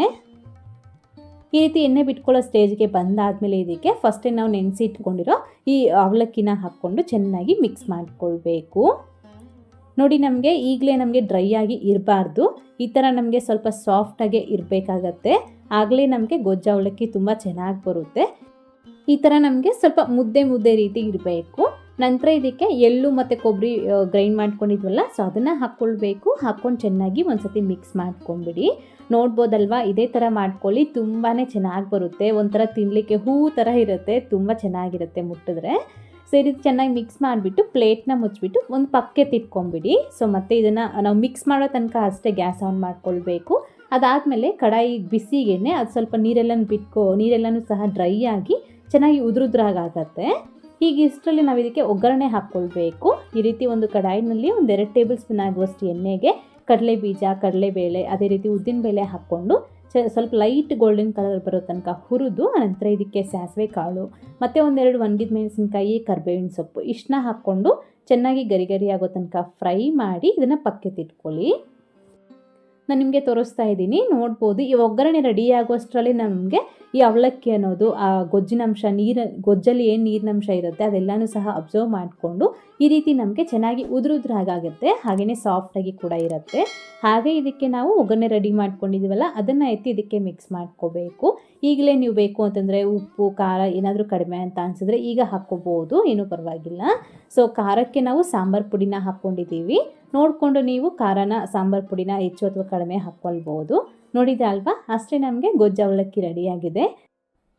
ಈ ರೀತಿ ಎಣ್ಣೆ ಬಿಟ್ಕೊಳ್ಳೋ ಸ್ಟೇಜ್ಗೆ ಬಂದಾದಮೇಲೆ ಇದಕ್ಕೆ ಫಸ್ಟೇ ನಾವು ನೆನೆಸಿ ಇಟ್ಕೊಂಡಿರೋ ಈ ಅವಲಕ್ಕಿನ ಹಾಕ್ಕೊಂಡು ಚೆನ್ನಾಗಿ ಮಿಕ್ಸ್ ಮಾಡಿಕೊಳ್ಬೇಕು. ನೋಡಿ ನಮಗೆ ಈಗಲೇ ನಮಗೆ ಡ್ರೈ ಆಗಿ ಇರಬಾರ್ದು. ಈ ಥರ ನಮಗೆ ಸ್ವಲ್ಪ ಸಾಫ್ಟಾಗೆ ಇರಬೇಕಾಗತ್ತೆ. ಆಗಲೇ ನಮಗೆ ಗೊಜ್ಜ ಅವಲಕ್ಕಿ ತುಂಬ ಚೆನ್ನಾಗಿ ಬರುತ್ತೆ. ಈ ಥರ ನಮಗೆ ಸ್ವಲ್ಪ ಮುದ್ದೆ ಮುದ್ದೆ ರೀತಿ ಇರಬೇಕು. ನಂತರ ಇದಕ್ಕೆ ಎಳ್ಳು ಮತ್ತು ಕೊಬ್ಬರಿ ಗ್ರೈಂಡ್ ಮಾಡ್ಕೊಂಡಿದ್ವಲ್ಲ ಸೊ ಅದನ್ನು ಹಾಕ್ಕೊಳ್ಬೇಕು ಹಾಕ್ಕೊಂಡು ಚೆನ್ನಾಗಿ ಒಂದ್ಸತಿ ಮಿಕ್ಸ್ ಮಾಡ್ಕೊಂಬಿಡಿ ನೋಡ್ಬೋದಲ್ವಾ? ಇದೇ ಥರ ಮಾಡ್ಕೊಳ್ಳಿ ತುಂಬಾ ಚೆನ್ನಾಗಿ ಬರುತ್ತೆ. ಒಂಥರ ತಿನ್ನಲಿಕ್ಕೆ ಹೂ ಥರ ಇರುತ್ತೆ, ತುಂಬ ಚೆನ್ನಾಗಿರುತ್ತೆ ಮುಟ್ಟಿದ್ರೆ. ಸೊ ಇದು ಚೆನ್ನಾಗಿ ಮಿಕ್ಸ್ ಮಾಡಿಬಿಟ್ಟು ಪ್ಲೇಟ್ನ ಮುಚ್ಚಿಬಿಟ್ಟು ಒಂದು ಪಕ್ಕೆ ತಿಟ್ಕೊಂಬಿಡಿ ಸೊ ಮತ್ತೆ ಇದನ್ನು ನಾವು ಮಿಕ್ಸ್ ಮಾಡೋ ತನಕ ಅಷ್ಟೇ ಗ್ಯಾಸ್ ಆನ್ ಮಾಡ್ಕೊಳ್ಬೇಕು. ಅದಾದಮೇಲೆ ಕಡಾಯಿ ಬಿಸಿಗೆನೆ ಅದು ಸ್ವಲ್ಪ ನೀರೆಲ್ಲ ಬಿಟ್ಕೊ, ನೀರೆಲ್ಲನೂ ಸಹ ಡ್ರೈ ಆಗಿ ಚೆನ್ನಾಗಿ ಉದುರುದ್ರಾಗತ್ತೆ ಈಗ ಇಷ್ಟರಲ್ಲಿ ನಾವು ಇದಕ್ಕೆ ಒಗ್ಗರಣೆ ಹಾಕ್ಕೊಳ್ಬೇಕು. ಈ ರೀತಿ ಒಂದು ಕಡಾಯಿನಲ್ಲಿ ಒಂದೆರಡು ಟೇಬಲ್ ಸ್ಪೂನ್ ಆಗುವಷ್ಟು ಎಣ್ಣೆಗೆ ಕಡಲೆ ಬೀಜ ಕಡಲೆಬೇಳೆ ಅದೇ ರೀತಿ ಉದ್ದಿನ ಬೇಳೆ ಹಾಕ್ಕೊಂಡು ಸ್ವಲ್ಪ ಲೈಟ್ ಗೋಲ್ಡನ್ ಕಲರ್ ಬರೋ ತನಕ ಹುರಿದು ಆನಂತರ ಇದಕ್ಕೆ ಸಾಸಿವೆ ಕಾಳು, ಮತ್ತು ಒಂದೆರಡು ಒಣಗಿದ ಮೆಣಸಿನಕಾಯಿ, ಕರ್ಬೇವಿನ ಸೊಪ್ಪು ಇಷ್ಟನ್ನ ಹಾಕ್ಕೊಂಡು ಚೆನ್ನಾಗಿ ಗರಿ ಆಗೋ ತನಕ ಫ್ರೈ ಮಾಡಿ ಇದನ್ನು ಪಕ್ಕಕ್ಕೆ ತಿಟ್ಕೊಳ್ಳಿ ನಾನು ನಿಮಗೆ ತೋರಿಸ್ತಾ ಇದ್ದೀನಿ. ನೋಡ್ಬೋದು, ಈ ಒಗ್ಗರಣೆ ರೆಡಿ ಆಗುವಷ್ಟರಲ್ಲಿ ನಮಗೆ ಈ ಅವಲಕ್ಕಿ ಅನ್ನೋದು, ಆ ಗೊಜ್ಜಿನಂಶ ನೀರು, ಗೊಜ್ಜಲ್ಲಿ ಏನು ನೀರಿನಂಶ ಇರುತ್ತೆ ಅದೆಲ್ಲನೂ ಸಹ ಅಬ್ಸರ್ವ್ ಮಾಡಿಕೊಂಡು ಈ ರೀತಿ ನಮಗೆ ಚೆನ್ನಾಗಿ ಉದುರುದ್ರಾಗುತ್ತೆ ಹಾಗೆಯೇ ಸಾಫ್ಟಾಗಿ ಕೂಡ ಇರುತ್ತೆ. ಹಾಗೆ ಇದಕ್ಕೆ ನಾವು ಒಗ್ಗರಣೆ ರೆಡಿ ಮಾಡ್ಕೊಂಡಿದ್ದೀವಲ್ಲ ಅದನ್ನು ಎತ್ತಿ ಇದಕ್ಕೆ ಮಿಕ್ಸ್ ಮಾಡ್ಕೋಬೇಕು. ಈಗಲೇ ನೀವು ಬೇಕು ಅಂತಂದರೆ ಉಪ್ಪು, ಖಾರ ಏನಾದರೂ ಕಡಿಮೆ ಅಂತ ಅನಿಸಿದ್ರೆ ಈಗ ಹಾಕ್ಕೋಬೋದು, ಏನೂ ಪರವಾಗಿಲ್ಲ. ಸೊ ಖಾರಕ್ಕೆ ನಾವು ಸಾಂಬಾರು ಪುಡಿನ ಹಾಕ್ಕೊಂಡಿದ್ದೀವಿ ನೋಡಿಕೊಂಡು ನೀವು ಖಾರನ, ಸಾಂಬಾರು ಪುಡಿನ ಹೆಚ್ಚು ಅಥವಾ ಕಡಿಮೆ ಹಾಕ್ಕೊಳ್ಬೋದು. ನೋಡಿದೆ ಅಲ್ವಾ? ಅಷ್ಟೇ ನಮಗೆ ಗೊಜ್ಜು ಅವಲಕ್ಕಿ ರೆಡಿಯಾಗಿದೆ.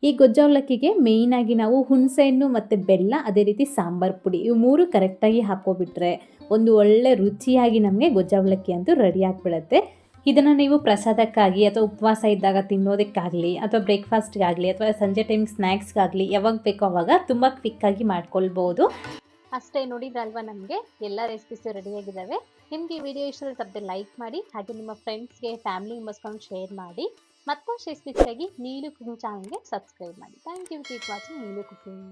ಈ ಗೊಜ್ಜವಲಕ್ಕಿಗೆ ಮೇಯ್ನಾಗಿ ನಾವು ಹುಣಸೆಹಣ್ಣು ಮತ್ತು ಬೆಲ್ಲ, ಅದೇ ರೀತಿ ಸಾಂಬಾರು ಪುಡಿ ಇವು ಮೂರು ಕರೆಕ್ಟಾಗಿ ಹಾಕ್ಕೊಬಿಟ್ರೆ ಒಂದು ಒಳ್ಳೆ ರುಚಿಯಾಗಿ ನಮಗೆ ಗೊಜ್ಜವಲಕ್ಕಿ ಅಂತೂ ರೆಡಿ ಆಗಿಬಿಡುತ್ತೆ. ಇದನ್ನು ನೀವು ಪ್ರಸಾದಕ್ಕಾಗಿ ಅಥವಾ ಉಪವಾಸ ಇದ್ದಾಗ ತಿನ್ನೋದಕ್ಕಾಗಲಿ ಅಥವಾ ಬ್ರೇಕ್ಫಾಸ್ಟ್ಗಾಗಲಿ ಅಥವಾ ಸಂಜೆ ಟೈಮ್ ಸ್ನ್ಯಾಕ್ಸ್ಗಾಗಲಿ ಯಾವಾಗ ಬೇಕೋ ಆವಾಗ ತುಂಬ ಕ್ವಿಕ್ಕಾಗಿ ಮಾಡ್ಕೊಳ್ಬೋದು. ಅಷ್ಟೇ ನೋಡಿದ್ರಲ್ವಾ ನಮಗೆ? ಎಲ್ಲ ರೆಸಿಪೀಸು ರೆಡಿಯಾಗಿದ್ದಾವೆ ನಿಮಗೆ ಈ ವಿಡಿಯೋ ಇಷ್ಟ ತಪ್ಪದೆ ಲೈಕ್ ಮಾಡಿ, ಹಾಗೆ ನಿಮ್ಮ ಫ್ರೆಂಡ್ಸ್ಗೆ ಫ್ಯಾಮಿಲಿ ಮೆಂಬರ್ಸ್ಕೊಂಡು ಶೇರ್ ಮಾಡಿ. ಮತ್ತಷ್ಟು ರೆಸಿಪೀಸ್ಗಾಗಿ ನೀಲು ಕುಕಿಂಗ್ ಚಾನಲ್ಗೆ ಸಬ್ಸ್ಕ್ರೈಬ್ ಮಾಡಿ. Thank you keep watching Neelu cooking